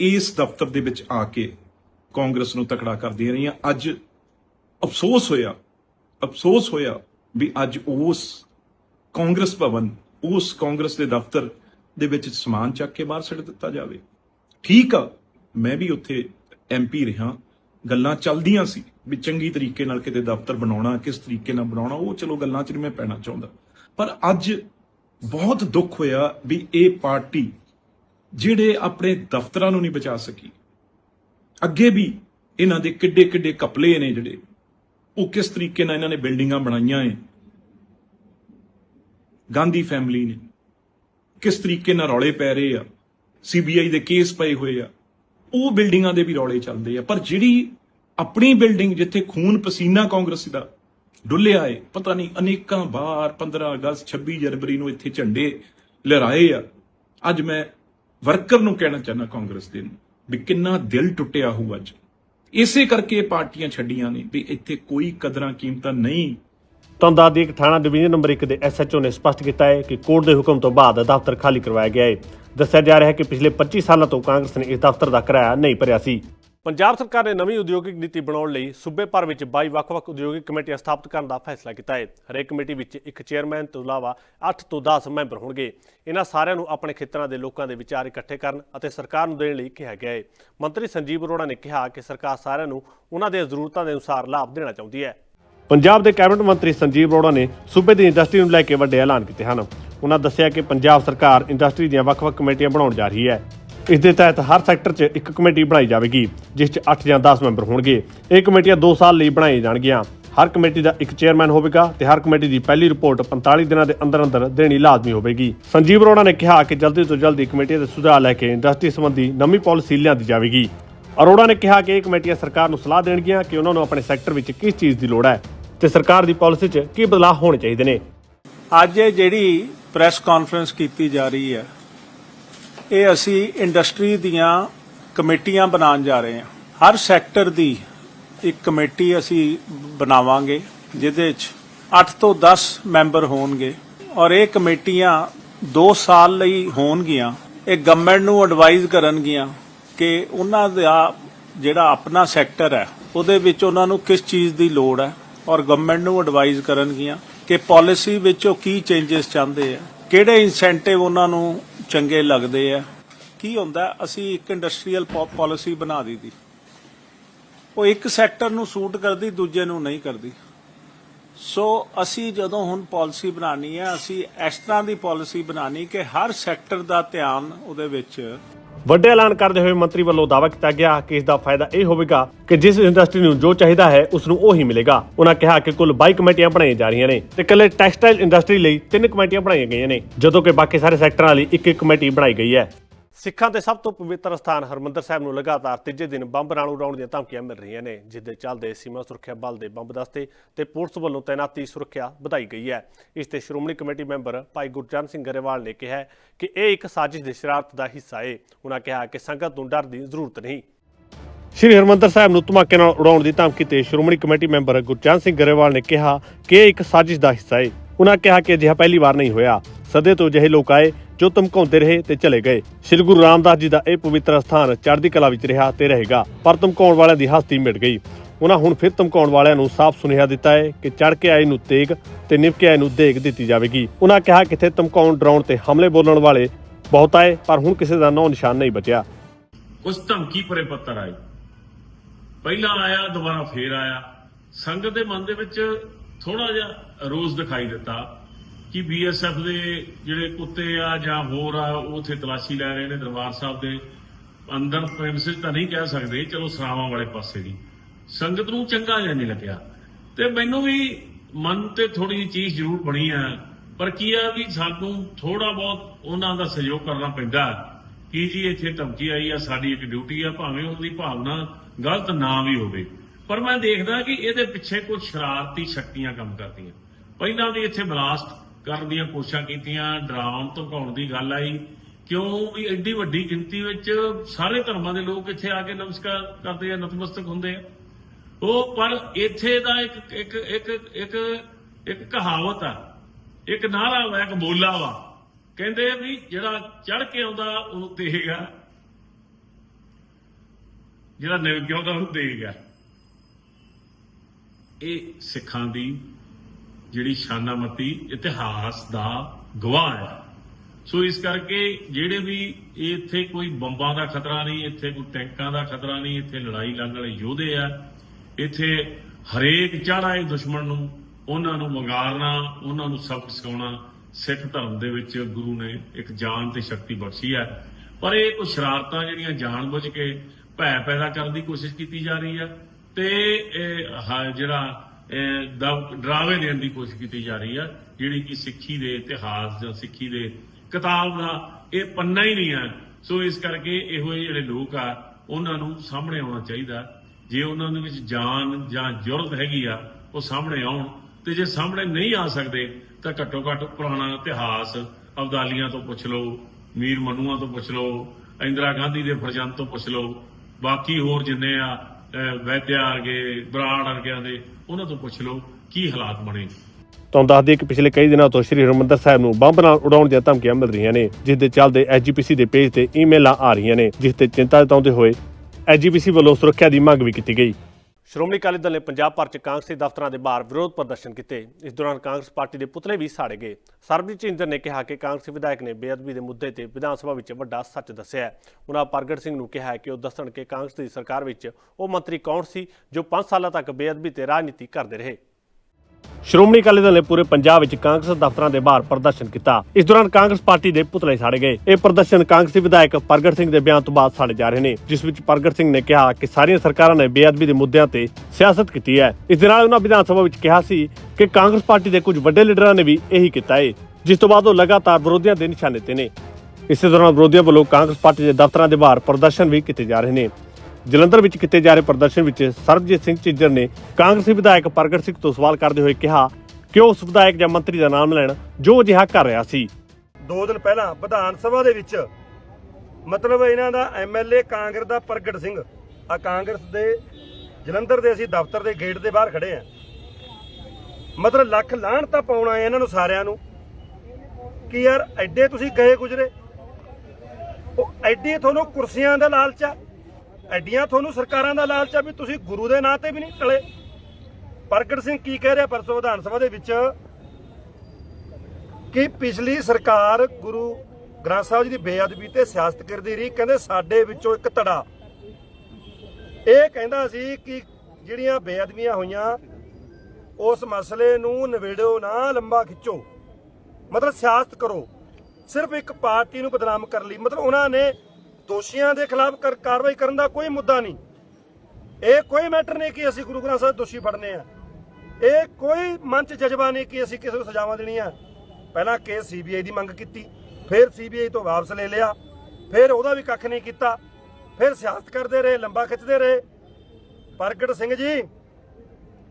Speaker 2: ਇਸ ਦਫ਼ਤਰ ਦੇ ਵਿੱਚ ਆ ਕੇ ਕਾਂਗਰਸ ਨੂੰ ਤਕੜਾ ਕਰਦੀਆਂ ਰਹੀਆਂ। ਅੱਜ ਅਫਸੋਸ ਹੋਇਆ ਅਫਸੋਸ ਹੋਇਆ ਵੀ ਅੱਜ ਉਸ ਕਾਂਗਰਸ ਭਵਨ, ਉਸ ਕਾਂਗਰਸ ਦੇ ਦਫ਼ਤਰ ਦੇ ਵਿੱਚ ਸਮਾਨ ਚੱਕ ਕੇ ਬਾਹਰ ਸੁੱਟ ਦਿੱਤਾ ਜਾਵੇ। ਠੀਕ ਆ, ਮੈਂ ਵੀ ਉੱਥੇ ਐਮਪੀ ਰਿਹਾ, ਗੱਲਾਂ ਚੱਲਦੀਆਂ ਸੀ ਵੀ ਚੰਗੀ ਤਰੀਕੇ ਨਾਲ ਕਿਤੇ ਦਫ਼ਤਰ ਬਣਾਉਣਾ, ਕਿਸ ਤਰੀਕੇ ਨਾਲ ਬਣਾਉਣਾ, ਉਹ ਚਲੋ ਗੱਲਾਂ 'ਚ ਨਹੀਂ ਮੈਂ ਪੈਣਾ ਚਾਹੁੰਦਾ। ਪਰ ਅੱਜ ਬਹੁਤ ਦੁੱਖ ਹੋਇਆ ਵੀ ਇਹ ਪਾਰਟੀ ਜਿਹੜੇ ਆਪਣੇ ਦਫ਼ਤਰਾਂ ਨੂੰ ਨਹੀਂ ਬਚਾ ਸਕੀ। ਅੱਗੇ ਵੀ ਇਹਨਾਂ ਦੇ ਕਿੱਡੇ ਕਿੱਡੇ ਕਪਲੇ ਨੇ ਜਿਹੜੇ। ਉਹ ਕਿਸ ਤਰੀਕੇ ਨਾਲ ਇਹਨਾਂ ਨੇ ਬਿਲਡਿੰਗਾਂ ਬਣਾਈਆਂ ਏ ਗਾਂਧੀ ਫੈਮਿਲੀ ਨੇ। ਕਿਸ ਤਰੀਕੇ ਨਾਲ ਰੌਲੇ ਪੈ ਰਹੇ ਆ। ਸੀਬੀਆਈ ਦੇ ਕੇਸ ਪਏ ਹੋਏ ਆ। ਉਹ ਬਿਲਡਿੰਗਾਂ ਦੇ ਵੀ ਰੌਲੇ ਚੱਲਦੇ ਆ। ਪਰ ਜਿਹੜੀ ਆਪਣੀ ਬਿਲਡਿੰਗ ਜਿੱਥੇ ਖੂਨ ਪਸੀਨਾ ਕਾਂਗਰਸ ਦਾ ਡੁੱਲਿਆ ਏ, ਪਤਾ ਨਹੀਂ ਅਨੇਕਾਂ ਵਾਰ 15 ਅਗਸਤ 26 ਜਨਵਰੀ ਨੂੰ ਇੱਥੇ ਝੰਡੇ ਲਹਿਰਾਏ ਆ। ਅੱਜ ਮੈਂ ਵਰਕਰ ਨੂੰ ਕਹਿਣਾ ਚਾਹੁੰਦਾ ਕਾਂਗਰਸ ਦੇ ਨੂੰ ਵੀ ਕਿੰਨਾ ਦਿਲ ਟੁੱਟਿਆ ਹੋਊ ਅੱਜ। ਇਸੇ ਕਰਕੇ ਪਾਰਟੀਆਂ ਛੱਡੀਆਂ ਨੇ ਵੀ ਇੱਥੇ ਕੋਈ ਕਦਰਾਂ ਕੀਮਤਾਂ ਨਹੀਂ।
Speaker 1: ਤੁਹਾਨੂੰ ਦੱਸ ਥਾਣਾ ਡਿਵੀਜ਼ਨ ਨੰਬਰ 1 ਦੇ ਐਸਐਚਓ ਨੇ ਸਪਸ਼ਟ ਕੀਤਾ ਹੈ ਕਿ ਕੋਰਟ ਦੇ ਹੁਕਮ ਤੋਂ ਬਾਅਦ ਦਫ਼ਤਰ ਖਾਲੀ ਕਰਵਾਇਆ ਗਿਆ ਹੈ। ਦੱਸਿਆ ਜਾ ਰਿਹਾ ਹੈ ਕਿ ਪਿਛਲੇ 25 ਸਾਲਾਂ ਤੋਂ ਕਾਂਗਰਸ ਨੇ ਇਸ ਦਫ਼ਤਰ ਦਾ ਕਿਰਾਇਆ ਨਹੀਂ ਭਰਿਆ ਸੀ। ਪੰਜਾਬ ਸਰਕਾਰ ਨੇ ਨਵੀਂ ਉਦਯੋਗਿਕ ਨੀਤੀ ਬਣਾਉਣ ਲਈ ਸੂਬੇ ਭਰ ਵਿੱਚ 22 ਵੱਖ-ਵੱਖ ਉਦਯੋਗਿਕ ਕਮੇਟੀਆਂ ਸਥਾਪਿਤ ਕਰਨ ਦਾ ਫੈਸਲਾ ਕੀਤਾ ਹੈ। ਹਰੇਕ ਕਮੇਟੀ ਵਿੱਚ ਇੱਕ ਚੇਅਰਮੈਨ ਤੋਂ ਇਲਾਵਾ 8 ਤੋਂ 10 ਮੈਂਬਰ ਹੋਣਗੇ। ਇਹਨਾਂ ਸਾਰਿਆਂ ਨੂੰ ਆਪਣੇ ਖੇਤਰਾਂ ਦੇ ਲੋਕਾਂ ਦੇ ਵਿਚਾਰ ਇਕੱਠੇ ਕਰਨ ਅਤੇ ਸਰਕਾਰ ਨੂੰ ਦੇਣ ਲਈ ਕਿਹਾ ਗਿਆ ਹੈ। ਮੰਤਰੀ ਸੰਜੀਵ ਅਰੋੜਾ ਨੇ ਕਿਹਾ ਕਿ ਸਰਕਾਰ ਸਾਰਿਆਂ ਨੂੰ ਉਹਨਾਂ ਦੀਆਂ ਜ਼ਰੂਰਤਾਂ ਦੇ ਅਨੁਸਾਰ ਲਾਭ ਦੇਣਾ ਚਾਹੁੰਦੀ ਹੈ। ਪੰਜਾਬ ਦੇ ਕੈਬਨਿਟ ਮੰਤਰੀ ਸੰਜੀਵ ਅਰੋੜਾ ਨੇ ਸੂਬੇ ਦੀ ਇੰਡਸਟਰੀ ਨੂੰ ਲੈ ਕੇ ਵੱਡੇ ਐਲਾਨ ਕੀਤੇ ਹਨ। ਉਹਨਾਂ ਦੱਸਿਆ ਕਿ ਪੰਜਾਬ ਸਰਕਾਰ ਇੰਡਸਟਰੀ ਦੀਆਂ ਵੱਖ-ਵੱਖ ਕਮੇਟੀਆਂ ਬਣਾਉਣ ਜਾ ਰਹੀ ਹੈ। ਇਸ ਦੇ ਤਹਿਤ ਹਰ ਸੈਕਟਰ 'ਚ ਇੱਕ ਕਮੇਟੀ ਬਣਾਈ ਜਾਵੇਗੀ, ਜਿਸ 'ਚ 8 ਜਾਂ 10 ਮੈਂਬਰ ਹੋਣਗੇ। ਇਹ ਕਮੇਟੀਆਂ 2 ਸਾਲ ਲਈ ਬਣਾਈਆਂ ਜਾਣਗੀਆਂ। ਹਰ ਕਮੇਟੀ ਦਾ ਇੱਕ ਚੇਅਰਮੈਨ ਹੋਵੇਗਾ ਤੇ ਹਰ ਕਮੇਟੀ ਦੀ ਪਹਿਲੀ ਰਿਪੋਰਟ 45 ਦਿਨਾਂ ਦੇ ਅੰਦਰ ਅੰਦਰ ਦੇਣੀ ਲਾਜ਼ਮੀ ਹੋਵੇਗੀ। ਸੰਜੀਵ ਅਰੋੜਾ ਨੇ ਕਿਹਾ ਕਿ ਜਲਦੀ ਤੋਂ ਜਲਦੀ ਕਮੇਟੀਆਂ ਦੇ ਸੁਝਾਅ ਲੈ ਕੇ ਇੰਡਸਟਰੀ ਸੰਬੰਧੀ ਨਵੀਂ ਪਾਲਿਸੀ ਲਿਆਂਦੀ ਜਾਵੇਗੀ। ਅਰੋੜਾ ਨੇ ਕਿਹਾ ਕਿ ਇਹ ਕਮੇਟੀਆਂ ਸਰਕਾਰ ਨੂੰ ਸਲਾਹ ਦੇਣਗੀਆਂ ਕਿ ਉਹਨਾਂ ਨੂੰ ਆਪਣੇ ਸੈਕਟਰ ਵਿੱਚ ਕਿਸ ਚੀਜ਼ ਦੀ ਲੋੜ ਹੈ ਤੇ ਸਰਕਾਰ ਦੀ ਪਾਲਿਸੀ 'ਚ ਕੀ ਬਦਲਾਅ ਹੋਣੇ ਚਾਹੀਦੇ ਨੇ।
Speaker 3: ਅੱਜ ਜਿਹੜੀ ਪ੍ਰੈਸ ਕਾਨਫਰੰਸ ਕੀਤੀ ਜਾ ਰਹੀ ਹੈ ਇਹ ਅਸੀਂ ਇੰਡਸਟਰੀ ਦੀਆਂ ਕਮੇਟੀਆਂ ਬਣਾਉਣ ਜਾ ਰਹੇ ਹਾਂ। ਹਰ ਸੈਕਟਰ ਦੀ ਇੱਕ ਕਮੇਟੀ ਅਸੀਂ ਬਣਾਵਾਂਗੇ, ਜਿਹਦੇ ਵਿੱਚ 8 ਤੋਂ 10 ਮੈਂਬਰ ਹੋਣਗੇ। ਔਰ ਇਹ ਕਮੇਟੀਆਂ 2 ਸਾਲ ਲਈ ਹੋਣਗੀਆਂ। ਇਹ ਗਵਰਨਮੈਂਟ ਨੂੰ ਐਡਵਾਈਜ਼ ਕਰਨਗੀਆਂ ਕਿ ਉਹਨਾਂ ਦਾ ਜਿਹੜਾ ਆਪਣਾ ਸੈਕਟਰ ਹੈ, ਉਹਦੇ ਵਿੱਚ ਉਹਨਾਂ ਨੂੰ ਕਿਸ ਚੀਜ਼ ਦੀ ਲੋੜ ਹੈ। ਔਰ ਗਵਰਨਮੈਂਟ ਨੂੰ ਐਡਵਾਈਜ਼ ਕਰਨਗੀਆਂ ਕਿ ਪਾਲਿਸੀ ਵਿੱਚ ਉਹ ਕੀ ਚੇਂਜਸ ਚਾਹੁੰਦੇ ਆ, ਕਿਹੜੇ ਇਨਸੈਂਟਿਵ ਉਹਨਾਂ ਨੂੰ ਚੰਗੇ ਲੱਗਦੇ ਆ। ਕੀ ਹੁੰਦਾ, ਅਸੀਂ ਇੱਕ ਇੰਡਸਟਰੀਅਲ ਪਾਲਿਸੀ ਬਣਾ ਦਿੱਤੀ। ਉਹ ਇੱਕ ਸੈਕਟਰ ਨੂੰ ਸੂਟ ਕਰਦੀ, ਦੂਜੇ ਨੂੰ ਨਹੀਂ ਕਰਦੀ। ਸੋ ਅਸੀਂ ਜਦੋਂ ਹੁਣ ਪਾਲਿਸੀ ਬਣਾਣੀ ਹੈ ਅਸੀਂ ਇਸ ਤਰ੍ਹਾਂ ਦੀ ਪਾਲਿਸੀ ਬਣਾਣੀ ਕਿ ਹਰ ਸੈਕਟਰ ਦਾ ਧਿਆਨ ਉਹਦੇ ਵਿੱਚ
Speaker 1: ਵੱਡੇ ਐਲਾਨ ਕਰਦੇ ਹੋਏ ਮੰਤਰੀ ਵੱਲੋਂ ਦਾਅਵਾ ਕੀਤਾ ਗਿਆ ਕਿ ਇਸ ਦਾ ਫਾਇਦਾ ਇਹ ਹੋਵੇਗਾ ਕਿ ਜਿਸ ਇੰਡਸਟਰੀ ਨੂੰ ਜੋ ਚਾਹੀਦਾ ਹੈ, ਉਸ ਨੂੰ ਹੀ ਮਿਲੇਗਾ। ਉਹਨਾਂ ਕਿਹਾ ਕਿ ਕੁੱਲ 22 ਕਮੇਟੀਆਂ ਬਣਾਈਆਂ ਜਾ ਰਹੀਆਂ ਨੇ ਤੇ ਇਕੱਲੇ ਟੈਕਸਟਾਈਲ ਇੰਡਸਟਰੀ ਲਈ ਤਿੰਨ ਕਮੇਟੀਆਂ ਬਣਾਈਆਂ ਗਈਆਂ ਨੇ, ਜਦੋਂ ਕਿ ਬਾਕੀ ਸਾਰੇ ਸੈਕਟਰਾਂ ਲਈ ਇੱਕ ਇੱਕ ਕਮੇਟੀ ਬਣਾਈ ਗਈ ਹੈ। ਸਿੱਖਾਂ ਦੇ ਸਭ ਤੋਂ ਪਵਿੱਤਰ ਸਥਾਨ ਹਰਮੰਦਰ ਸਾਹਿਬ ਨੂੰ ਲਗਾਤਾਰ ਤੀਜੇ ਦਿਨ ਬੰਬ ਨਾਲ ਉਡਾਉਣ ਦੀਆਂ ਧਮਕੀਆਂ ਮਿਲ ਰਹੀਆਂ ਨੇ ਜਿਸ ਦੇ ਚੱਲਦੇ ਸੀਮਾ ਸੁਰੱਖਿਆ ਬਲ ਦੇ ਬੰਬ ਦਸਤੇ ਤੇ ਪੁਲਿਸ ਵੱਲੋਂ ਤੈਨਾਤੀ ਸੁਰੱਖਿਆ ਵਧਾਈ ਗਈ ਹੈ। ਇਸ ਤੇ ਸ਼੍ਰੋਮਣੀ ਕਮੇਟੀ ਮੈਂਬਰ ਭਾਈ ਗੁਰਚਰਨ ਸਿੰਘ ਗਰੇਵਾਲ ਨੇ ਕਿਹਾ ਕਿ ਇਹ ਇੱਕ ਸਾਜ਼ਿਸ਼ ਦੀ ਸ਼ਰਾਰਤ ਦਾ ਹਿੱਸਾ ਹੈ ਉਹਨਾਂ ਕਿਹਾ ਕਿ ਸੰਗਤ ਨੂੰ ਡਰ ਦੀ ਜ਼ਰੂਰਤ ਨਹੀਂ। ਸ਼੍ਰੀ ਹਰਮੰਦਰ ਸਾਹਿਬ ਨੂੰ ਧਮਾਕੇ ਨਾਲ ਉਡਾਉਣ ਦੀ ਧਮਕੀ ਤੇ ਸ਼੍ਰੋਮਣੀ ਕਮੇਟੀ ਮੈਂਬਰ ਗੁਰਚਰਨ ਸਿੰਘ ਗਰੇਵਾਲ ਨੇ ਕਿਹਾ ਕਿ ਇਹ ਇੱਕ ਸਾਜ਼ਿਸ਼ ਦਾ ਹਿੱਸਾ ਹੈ ਉਹਨਾਂ ਕਿਹਾ ਕਿ ਅਜਿਹਾ ਪਹਿਲੀ ਵਾਰ ਨਹੀਂ ਹੋਇਆ। ਸਦੇ ਤੋਂ ਅਜਿਹੇ ਲੋਕ ਆਏ ਜੋ ਧਮਕਾਉਂਦੇ ਰਹੇ ਤੇ ਚਲੇ ਗਏ। ਸ਼੍ਰੀ ਗੁਰੂ ਰਾਮਦਾਸ ਜੀ ਦਾ ਇਹ ਪਵਿੱਤਰ ਸਥਾਨ ਚੜ੍ਹਦੀ ਕਲਾ ਵਿੱਚ ਰਿਹਾ ਤੇ ਰਹੇਗਾ, ਪਰ ਧਮਕਾਉਣ ਵਾਲਿਆਂ ਦੀ ਹਸਤੀ ਮਿਟ ਗਈ। ਉਹਨਾਂ ਹੁਣ ਫਿਰ ਧਮਕਾਉਣ ਵਾਲਿਆਂ ਨੂੰ ਸਾਫ਼ ਸੁਨੇਹਾ ਦਿੱਤਾ ਹੈ ਕਿ ਚੜ੍ਹ ਕੇ ਆਏ ਨੂੰ ਤੇਗ ਤੇ ਨਿਭ ਕੇ ਆਏ ਨੂੰ ਦੇਗ ਦਿੱਤੀ ਜਾਵੇਗੀ। ਉਹਨਾਂ ਕਿਹਾ ਕਿ ਧਮਕਾਉਣ, ਡਰਾਉਣ ਤੇ ਹਮਲੇ ਬੋਲਣ ਵਾਲੇ ਬਹੁਤ ਆਏ, ਪਰ ਹੁਣ ਕਿਸੇ ਦਾ ਨਾਂ ਨਿਸ਼ਾਨ ਨਹੀਂ ਬਚਿਆ।
Speaker 4: ਕੁਝ ਧਮਕੀ ਭਰੇ ਪੱਤਰ ਆਏ। ਪਹਿਲਾਂ ਆਇਆ, ਦੁਬਾਰਾ ਫੇਰ ਆਇਆ। ਸੰਗਤ ਦੇ ਮਨ ਦੇ ਵਿੱਚ ਥੋੜਾ ਜਿਹਾ ਰੋਜ਼ ਦਿਖਾਈ ਦਿੱਤਾ। ਕਿ ਬੀਐਸਐਫ ਦੇ ਜਿਹੜੇ ਕੁੱਤੇ ਆ ਜਾਂ ਹੋਰ ਆ, ਉਹ ਉੱਥੇ ਤਲਾਸ਼ੀ ਲੈ ਰਹੇ ਨੇ ਦਰਬਾਰ ਸਾਹਿਬ ਦੇ। ਅੰਦਰ ਪ੍ਰੈਮਿਸਿਸ ਤਾਂ ਨਹੀਂ ਕਹਿ ਸਕਦੇ, ਚਲੋ ਸਰਾਵਾਂ ਵਾਲੇ ਪਾਸੇ ਦੀ ਸੰਗਤ ਨੂੰ ਚੰਗਾ ਜਿਹਾ ਨਹੀਂ ਲੱਗਿਆ। ਤੇ ਮੈਨੂੰ ਵੀ ਮਨ ਤੇ ਥੋੜੀ ਜਿਹੀ ਚੀਜ਼ ਜ਼ਰੂਰ ਬਣੀ ਆ, ਪਰ ਕੀ ਆ ਵੀ ਸਾਨੂੰ ਥੋੜਾ ਬਹੁਤ ਉਹਨਾਂ ਦਾ ਸਹਿਯੋਗ ਕਰਨਾ ਪੈਂਦਾ। ਕਿ ਜੀ ਇੱਥੇ ਧਮਕੀ ਆਈ ਆ, ਸਾਡੀ ਇੱਕ ਡਿਊਟੀ ਆ, ਭਾਵੇਂ ਉਹਦੀ ਭਾਵਨਾ ਗਲਤ ਨਾ ਵੀ ਹੋਵੇ। ਪਰ ਮੈਂ ਦੇਖਦਾ ਕਿ ਇਹਦੇ ਪਿੱਛੇ ਕੁਝ ਸ਼ਰਾਰਤੀ ਸ਼ਕਤੀਆਂ ਕੰਮ ਕਰਦੀਆਂ। ਪਹਿਲਾਂ ਵੀ ਇੱਥੇ ਬਲਾਸਟ ਕਰਨ ਦੀਆਂ ਕੋਸ਼ਿਸ਼ਾਂ ਕੀਤੀਆਂ, ਡਰਾਉਣ, ਧਮਕਾਉਣ ਦੀ ਗੱਲ ਆਈ। ਕਿਉਂ? ਵੀ ਐਡੀ ਵੱਡੀ ਗਿਣਤੀ ਵਿੱਚ ਸਾਰੇ ਧਰਮਾਂ ਦੇ ਲੋਕ ਇੱਥੇ ਆ ਕੇ ਨਮਸਕਾਰ ਕਰਦੇ ਆ, ਨਤਮਸਤਕ ਹੁੰਦੇ ਆ। ਉਹ, ਪਰ ਇੱਥੇ ਦਾ ਇੱਕ ਇੱਕ ਇੱਕ ਇੱਕ ਇੱਕ ਕਹਾਵਤ ਆ। ਇੱਕ ਨਾਰਾ ਵਾ, ਇੱਕ ਬੋਲਾ ਵਾ। ਕਹਿੰਦੇ ਵੀ ਜਿਹੜਾ ਚੜ ਕੇ ਆਉਂਦਾ ਉਹਨੂੰ ਦੇਗਾ ਜਿਹੜਾ ਨਿਵ ਕੇ ਆਉਂਦਾ ਉਹਨੂੰ ਦੇਗਾ ਇਹ ਸਿੱਖਾਂ ਦੀ ਜਿਹੜੀ ਸ਼ਾਨਾਮਤੀ ਇਤਿਹਾਸ ਦਾ ਗਵਾਹ ਹੈ। ਸੋ ਇਸ ਕਰਕੇ ਜਿਹੜੇ ਵੀ ਇੱਥੇ ਕੋਈ ਬੰਬਾਂ ਦਾ ਖਤਰਾ ਨਹੀਂ, ਇੱਥੇ ਕੋਈ ਟੈਂਕਾਂ ਦਾ ਖਤਰਾ ਨਹੀਂ, ਇੱਥੇ ਲੜਾਈ ਲੜਨ ਵਾਲੇ ਯੋਧੇ ਆ, ਇੱਥੇ ਹਰੇਕ ਚੜਾਏ ਦੁਸ਼ਮਣ ਨੂੰ, ਉਹਨਾਂ ਨੂੰ ਵੰਗਾਰਨਾ ਉਹਨਾਂ ਨੂੰ ਸਬਕ ਸਿਖਾਉਣਾ, ਸਿੱਖ ਧਰਮ ਦੇ ਵਿੱਚ ਗੁਰੂ ਨੇ ਇੱਕ ਜਾਨ ਤੇ ਸ਼ਕਤੀ ਬਖਸ਼ੀ ਹੈ ਪਰ ਇਹ ਕੁਝ ਸ਼ਰਾਰਤਾਂ ਜਿਹੜੀਆਂ ਜਾਣਬੁੱਝ ਕੇ ਭੈ ਪੈਦਾ ਕਰਨ ਦੀ ਕੋਸ਼ਿਸ਼ ਕੀਤੀ ਜਾ ਰਹੀ ਹੈ ਤੇ ਇਹ ਜਿਹੜਾ ਡਰਾਵੇ ਦੇਣ ਦੀ ਕੋਸ਼ਿਸ਼ ਕੀਤੀ ਜਾ ਰਹੀ ਆ, ਜਿਹੜੀ ਕਿ ਸਿੱਖੀ ਦੇ ਇਤਿਹਾਸ ਜਾਂ ਸਿੱਖੀ ਦੇ ਕਿਤਾਬ ਦਾ ਇਹ ਪੰਨਾ ਹੀ ਨਹੀਂ ਹੈ ਸੋ ਇਸ ਕਰਕੇ ਇਹੋ ਜਿਹੇ ਜਿਹੜੇ ਲੋਕ ਆ, ਉਹਨਾਂ ਨੂੰ ਸਾਹਮਣੇ ਆਉਣਾ ਚਾਹੀਦਾ। ਜੇ ਉਹਨਾਂ ਦੇ ਵਿੱਚ ਜਾਨ ਜਾਂ ਜੁਰਤ ਹੈਗੀ ਆ, ਉਹ ਸਾਹਮਣੇ ਆਉਣ। ਤੇ ਜੇ ਸਾਹਮਣੇ ਨਹੀਂ ਆ ਸਕਦੇ, ਤਾਂ ਘੱਟੋ ਘੱਟ ਪੁਰਾਣਾ ਇਤਿਹਾਸ ਅਬਦਾਲੀਆਂ ਤੋਂ ਪੁੱਛ ਲਓ, ਮੀਰ ਮਨੂਆਂ ਤੋਂ ਪੁੱਛ ਲਓ, ਇੰਦਰਾ ਗਾਂਧੀ ਦੇ ਫਰਜ਼ੰਦ ਤੋਂ ਪੁੱਛ ਲਓ, ਬਾਕੀ ਹੋਰ ਜਿੰਨੇ ਆ ਵੈਦਿਆ ਵਰਗੇ ਬਰਾੜ ਵਰਗਿਆਂ ਦੇ, ਉਹਨਾਂ ਤੋਂ ਪੁੱਛ ਲਓ, ਕੀ ਹਾਲਾਤ ਬਣੇ?
Speaker 1: ਤੁਹਾਨੂੰ ਦੱਸ ਦਈਏ ਕਿ ਪਿਛਲੇ ਕਈ ਦਿਨਾਂ ਤੋਂ ਸ਼੍ਰੀ ਹਰਿਮੰਦਰ ਸਾਹਿਬ ਨੂੰ ਬੰਬ ਨਾਲ ਉਡਾਉਣ ਦੀਆਂ ਧਮਕੀਆਂ ਮਿਲ ਰਹੀਆਂ ਨੇ, ਜਿਸ ਦੇ ਚੱਲਦੇ ਐਸਜੀਪੀਸੀ ਦੇ ਪੇਜ ਤੇ ਈਮੇਲਾਂ ਆ ਰਹੀਆਂ ਨੇ, ਜਿਸ ਤੇ ਚਿੰਤਾ ਜਤਾਉਂਦੇ ਹੋਏ ਐਸਜੀਪੀਸੀ ਵੱਲੋਂ ਸੁਰੱਖਿਆ ਦੀ ਮੰਗ ਵੀ ਕੀਤੀ ਗਈ। ਸ਼੍ਰੋਮਣੀ ਅਕਾਲੀ ਦਲ ਨੇ ਪੰਜਾਬ ਭਰ ਚ ਕਾਂਗਰਸੀ ਦਫ਼ਤਰਾਂ ਦੇ ਬਾਹਰ ਵਿਰੋਧ ਪ੍ਰਦਰਸ਼ਨ ਕੀਤੇ। ਇਸ ਦੌਰਾਨ ਕਾਂਗਰਸ ਪਾਰਟੀ ਦੇ ਪੁਤਲੇ ਵੀ ਸਾੜੇ ਗਏ। ਸਰਬਜੀਤ ਝਿੰਦਰ ਨੇ ਕਿਹਾ ਕਿ ਕਾਂਗਰਸੀ ਵਿਧਾਇਕ ਨੇ ਬੇਅਦਬੀ ਦੇ ਮੁੱਦੇ ਤੇ ਵਿਧਾਨ ਸਭਾ ਵਿੱਚ ਵੱਡਾ ਸੱਚ ਦੱਸਿਆ ਹੈ। ਉਹਨਾਂ ਪ੍ਰਗਟ ਸਿੰਘ ਨੂੰ ਕਿਹਾ ਕਿ ਉਹ ਦੱਸਣ ਕਿ ਕਾਂਗਰਸ ਦੀ ਸਰਕਾਰ ਵਿੱਚ ਉਹ ਮੰਤਰੀ ਕੌਣ ਸੀ ਜੋ 5 ਸਾਲਾਂ ਤੱਕ ਬੇਅਦਬੀ ਤੇ ਰਾਜਨੀਤੀ ਕਰਦੇ ਰਹੇ। ਸ਼੍ਰੋਮਣੀ ਅਕਾਲੀ ਦਲ ਨੇ ਪੂਰੇ ਪੰਜਾਬ ਵਿੱਚ ਕਾਂਗਰਸ ਦਫ਼ਤਰਾਂ ਦੇ ਬਾਹਰ ਪ੍ਰਦਰਸ਼ਨ ਕੀਤਾ। ਇਸ ਦੌਰਾਨ ਕਾਂਗਰਸ ਪਾਰਟੀ ਦੇ ਪੁਤਲੇ ਸਾੜੇ ਗਏ। ਇਹ ਪ੍ਰਦਰਸ਼ਨ ਕਾਂਗਰਸੀ ਵਿਧਾਇਕ ਪ੍ਰਗਟ ਸਿੰਘ ਦੇ ਬਿਆਨ ਤੋਂ ਬਾਅਦ ਸਾੜੇ ਜਾ ਰਹੇ ਨੇ, ਜਿਸ ਵਿੱਚ ਪ੍ਰਗਟ ਸਿੰਘ ਨੇ ਕਿਹਾ ਕਿ ਸਾਰੀਆਂ ਸਰਕਾਰਾਂ ਨੇ ਬੇਅਦਬੀ ਦੇ ਮੁੱਦਿਆਂ ਤੇ ਸਿਆਸਤ ਕੀਤੀ ਹੈ। ਇਸ ਦੇ ਨਾਲ ਉਹਨਾਂ ਵਿਧਾਨ ਸਭਾ ਵਿੱਚ ਕਿਹਾ ਸੀ ਕਿ ਕਾਂਗਰਸ ਪਾਰਟੀ ਦੇ ਕੁਝ ਵੱਡੇ ਲੀਡਰਾਂ ਨੇ ਵੀ ਇਹੀ ਕੀਤਾ ਹੈ ਜਿਸ ਤੋਂ ਬਾਅਦ ਉਹ ਲਗਾਤਾਰ ਵਿਰੋਧੀਆਂ ਦੇ ਨਿਸ਼ਾਨੇ ਤੇ ਨੇ। ਇਸੇ ਦੌਰਾਨ ਵਿਰੋਧੀਆਂ ਵੱਲੋਂ ਕਾਂਗਰਸ ਪਾਰਟੀ ਦੇ ਦਫ਼ਤਰਾਂ ਦੇ ਬਾਹਰ ਪ੍ਰਦਰਸ਼ਨ ਵੀ ਕੀਤੇ ਜਾ ਰਹੇ ਨੇ। ਜਲੰਧਰ ਵਿੱਚ ਕੀਤੇ ਜਾ ਰਹੇ ਪ੍ਰਦਰਸ਼ਨ ਵਿੱਚ ਸਰਬਜੀਤ ਸਿੰਘ ਝਿੱਜਰ ਨੇ ਕਾਂਗਰਸੀ ਵਿਧਾਇਕ ਪ੍ਰਗਟ ਸਿੰਘ ਤੋਂ ਸਵਾਲ ਕਰਦੇ ਹੋਏ ਕਿਹਾ ਕਿ ਉਸ ਵਿਧਾਇਕ ਜਾਂ ਮੰਤਰੀ ਦਾ ਨਾਮ ਲੈਣ ਜੋ ਅਜਿਹਾ ਕਰ ਰਿਹਾ ਸੀ।
Speaker 5: ਦੋ ਦਿਨ ਪਹਿਲਾਂ ਵਿਧਾਨ ਸਭਾ ਦੇ ਵਿੱਚ ਮਤਲਬ ਇਹਨਾਂ ਦਾ ਐਮਐਲਏ ਕਾਂਗਰਸ ਦਾ ਪ੍ਰਗਟ ਸਿੰਘ, ਆ ਕਾਂਗਰਸ ਦੇ ਜਲੰਧਰ ਦੇ ਅਸੀਂ ਦਫ਼ਤਰ ਦੇ ਗੇਟ ਦੇ ਬਾਹਰ ਖੜੇ ਆ ਮਤਲਬ ਲੱਖ ਲਾਹਣ ਤਾਂ ਪਾਉਣਾ ਹੈ ਇਹਨਾਂ ਨੂੰ ਸਾਰਿਆਂ ਨੂੰ ਕਿ ਯਾਰ ਐਡੇ ਤੁਸੀਂ ਗਏ ਗੁਜਰੇ, ਉਹ ਐਡੀ ਤੁਹਾਨੂੰ ਕੁਰਸੀਆਂ ਦਾ ਲਾਲਚ ਆ। ਐਡੀਆਂ ਤੁਹਾਨੂੰ ਸਰਕਾਰਾਂ ਦਾ ਲਾਲਚ ਆ ਵੀ ਤੁਸੀਂ ਗੁਰੂ ਦੇ ਨਾਂ ਤੇ ਵੀ ਨਹੀਂ ਟਲੇ ਪ੍ਰਗਟ ਸਿੰਘ ਕੀ ਕਹਿ ਰਿਹਾ ਪਰਸੋਂ ਵਿਧਾਨ ਸਭਾ ਦੇ ਵਿੱਚ? ਕਿ ਪਿਛਲੀ ਸਰਕਾਰ ਗੁਰੂ ਗ੍ਰੰਥ ਸਾਹਿਬ ਜੀ ਦੀ ਬੇਅਦਬੀ ਤੇ ਸਿਆਸਤ ਕਰਦੀ ਰਹੀ, ਕਹਿੰਦੇ ਸਾਡੇ ਵਿੱਚੋਂ ਇੱਕ ਧੜਾ। ਇਹ ਕਹਿੰਦਾ ਸੀ ਕਿ ਜਿਹੜੀਆਂ ਬੇਅਦਬੀਆਂ ਹੋਈਆਂ, ਉਸ ਮਸਲੇ ਨੂੰ ਨਿਬੇੜੋ ਨਾ, ਲੰਬਾ ਖਿੱਚੋ। ਮਤਲਬ ਸਿਆਸਤ ਕਰੋ। ਸਿਰਫ ਇੱਕ ਪਾਰਟੀ ਨੂੰ ਬਦਨਾਮ ਕਰਨ ਲਈ। ਮਤਲਬ ਉਹਨਾਂ ਨੇ ਦੋਸ਼ੀਆਂ ਦੇ ਖਿਲਾਫ ਕਰ- ਕਾਰਵਾਈ ਕਰਨ ਦਾ ਕੋਈ ਮੁੱਦਾ ਨਹੀਂ। ਇਹ ਕੋਈ ਮੈਟਰ ਨਹੀਂ ਕਿ ਅਸੀਂ ਗੁਰੂ ਗ੍ਰੰਥ ਸਾਹਿਬ ਦੋਸ਼ੀ ਫੜਨੇ ਆ। ਇਹ ਕੋਈ ਮਨ ਚ ਜਜ਼ਬਾ ਨਹੀਂ ਕਿ ਅਸੀਂ ਕਿਸੇ ਨੂੰ ਸਜ਼ਾਵਾਂ ਦੇਣੀਆਂ ਪਹਿਲਾਂ ਕੇਸ ਸੀਬੀਆਈ ਦੀ ਮੰਗ ਕੀਤੀ, ਫਿਰ ਸੀਬੀਆਈ ਤੋਂ ਵਾਪਸ ਲੈ ਲਿਆ, ਫਿਰ ਉਹਦਾ ਵੀ ਕੱਖ ਨਹੀਂ ਕੀਤਾ, ਫਿਰ ਸਿਆਸਤ ਕਰਦੇ ਰਹੇ, ਲੰਬਾ ਖਿੱਚਦੇ ਰਹੇ। ਪ੍ਰਗਟ ਸਿੰਘ ਜੀ,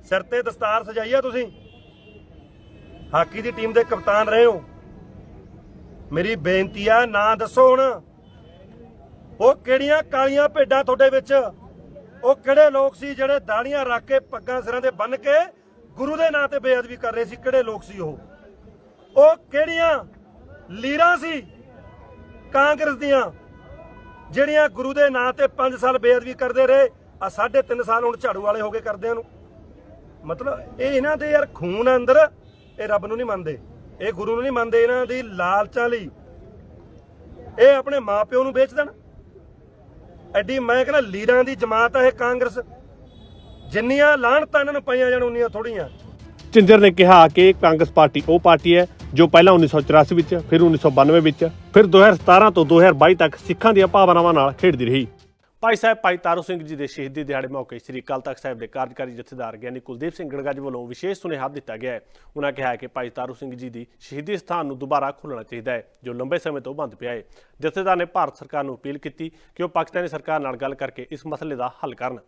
Speaker 5: ਸਿਰ ਤੇ ਦਸਤਾਰ ਸਜਾਈ ਆ ਤੁਸੀਂ। ਹਾਕੀ ਦੀ ਟੀਮ ਦੇ ਕਪਤਾਨ ਰਹੇ ਹੋ। ਮੇਰੀ ਬੇਨਤੀ ਆ, ਨਾ ਦੱਸੋ ਹੁਣ। ਉਹ ਕਿਹੜੀਆਂ ਕਾਲੀਆਂ ਭੇਡਾਂ ਤੁਹਾਡੇ ਵਿੱਚ? ਉਹ ਕਿਹੜੇ ਲੋਕ ਸੀ ਜਿਹੜੇ ਦਾੜੀਆਂ ਰੱਖ ਕੇ ਪੱਗਾਂ ਸਿਰਾਂ ਦੇ ਬੰਨ ਕੇ ਗੁਰੂ ਦੇ ਨਾਂ ਤੇ ਬੇਅਦਬੀ ਕਰ ਰਹੇ ਸੀ? ਕਿਹੜੇ ਲੋਕ ਸੀ ਉਹ? ਉਹ ਕਿਹੜੀਆਂ ਲੀਰਾਂ ਸੀ ਕਾਂਗਰਸ ਦੀਆਂ, ਜਿਹੜੀਆਂ ਗੁਰੂ ਦੇ ਨਾਂ ਤੇ 5 ਸਾਲ ਬੇਅਦਬੀ ਕਰਦੇ ਰਹੇ? ਆ 3.5 ਸਾਲ ਹੁਣ ਝਾੜੂ ਵਾਲੇ ਹੋ ਕੇ ਕਰਦਿਆਂ ਨੂੰ। ਮਤਲਬ ਇਹ ਇਹਨਾਂ ਦੇ ਯਾਰ ਖੂਨ ਆ ਅੰਦਰ, ਇਹ ਰੱਬ ਨੂੰ ਨਹੀਂ ਮੰਨਦੇ। ਇਹ ਗੁਰੂ ਨੂੰ ਨਹੀਂ ਮੰਨਦੇ ਇਹਨਾਂ ਦੀ ਲਾਲਚਾਂ ਲਈ। ਇਹ ਆਪਣੇ ਮਾਪਿਓ ਨੂੰ ਵੇਚ ਦੇਣ। ਐਡੀ ਮੈਂ ਕਹਿੰਦਾ ਲੀਡਰਾਂ ਦੀ ਜਮਾਤ ਆ ਇਹ ਕਾਂਗਰਸ। ਜਿੰਨੀਆਂ ਲਾਹਣਤਾਂ ਇਹਨਾਂ ਨੂੰ ਪਈਆਂ ਜਾਣ, ਉਨੀਆਂ ਥੋੜੀਆਂ
Speaker 1: ਝਿੰਜਰ ਨੇ ਕਿਹਾ ਕਿ ਕਾਂਗਰਸ ਪਾਰਟੀ ਉਹ ਪਾਰਟੀ ਹੈ ਜੋ ਪਹਿਲਾਂ 1984 ਵਿੱਚ, ਫਿਰ 1992 ਵਿੱਚ, ਫਿਰ 2017 ਤੋਂ 2022 ਤੱਕ ਸਿੱਖਾਂ ਦੀਆਂ ਭਾਵਨਾਵਾਂ ਨਾਲ ਖੇਡਦੀ ਰਹੀ। ਭਾਈ ਸਾਹਿਬ, ਭਾਈ ਤਾਰੂ ਸਿੰਘ ਜੀ ਦੇ ਸ਼ਹੀਦੀ ਦਿਹਾੜੇ ਮੌਕੇ ਸ੍ਰੀ ਅਕਾਲ ਤਖਤ ਸਾਹਿਬ ਦੇ ਕਾਰਜਕਾਰੀ ਜਥੇਦਾਰ ਗਿਆਨੀ ਕੁਲਦੀਪ ਸਿੰਘ ਗੜਗੱਜ ਵੱਲੋਂ ਵਿਸ਼ੇਸ਼ ਸੁਨੇਹਾ ਦਿੱਤਾ ਗਿਆ ਹੈ। ਉਹਨਾਂ ਕਿਹਾ ਕਿ ਭਾਈ ਤਾਰੂ ਸਿੰਘ ਜੀ ਦੀ ਸ਼ਹੀਦੀ ਸਥਾਨ ਨੂੰ ਦੁਬਾਰਾ ਖੋਲ੍ਹਣਾ ਚਾਹੀਦਾ ਹੈ, ਜੋ ਲੰਬੇ ਸਮੇਂ ਤੋਂ ਬੰਦ ਪਿਆ ਹੈ। ਜਥੇਦਾਰ ਨੇ ਭਾਰਤ ਸਰਕਾਰ ਨੂੰ ਅਪੀਲ ਕੀਤੀ ਕਿ ਉਹ ਪਾਕਿਸਤਾਨੀ ਸਰਕਾਰ ਨਾਲ ਗੱਲ ਕਰਕੇ ਇਸ ਮਸਲੇ ਦਾ ਹੱਲ ਕਰਨ।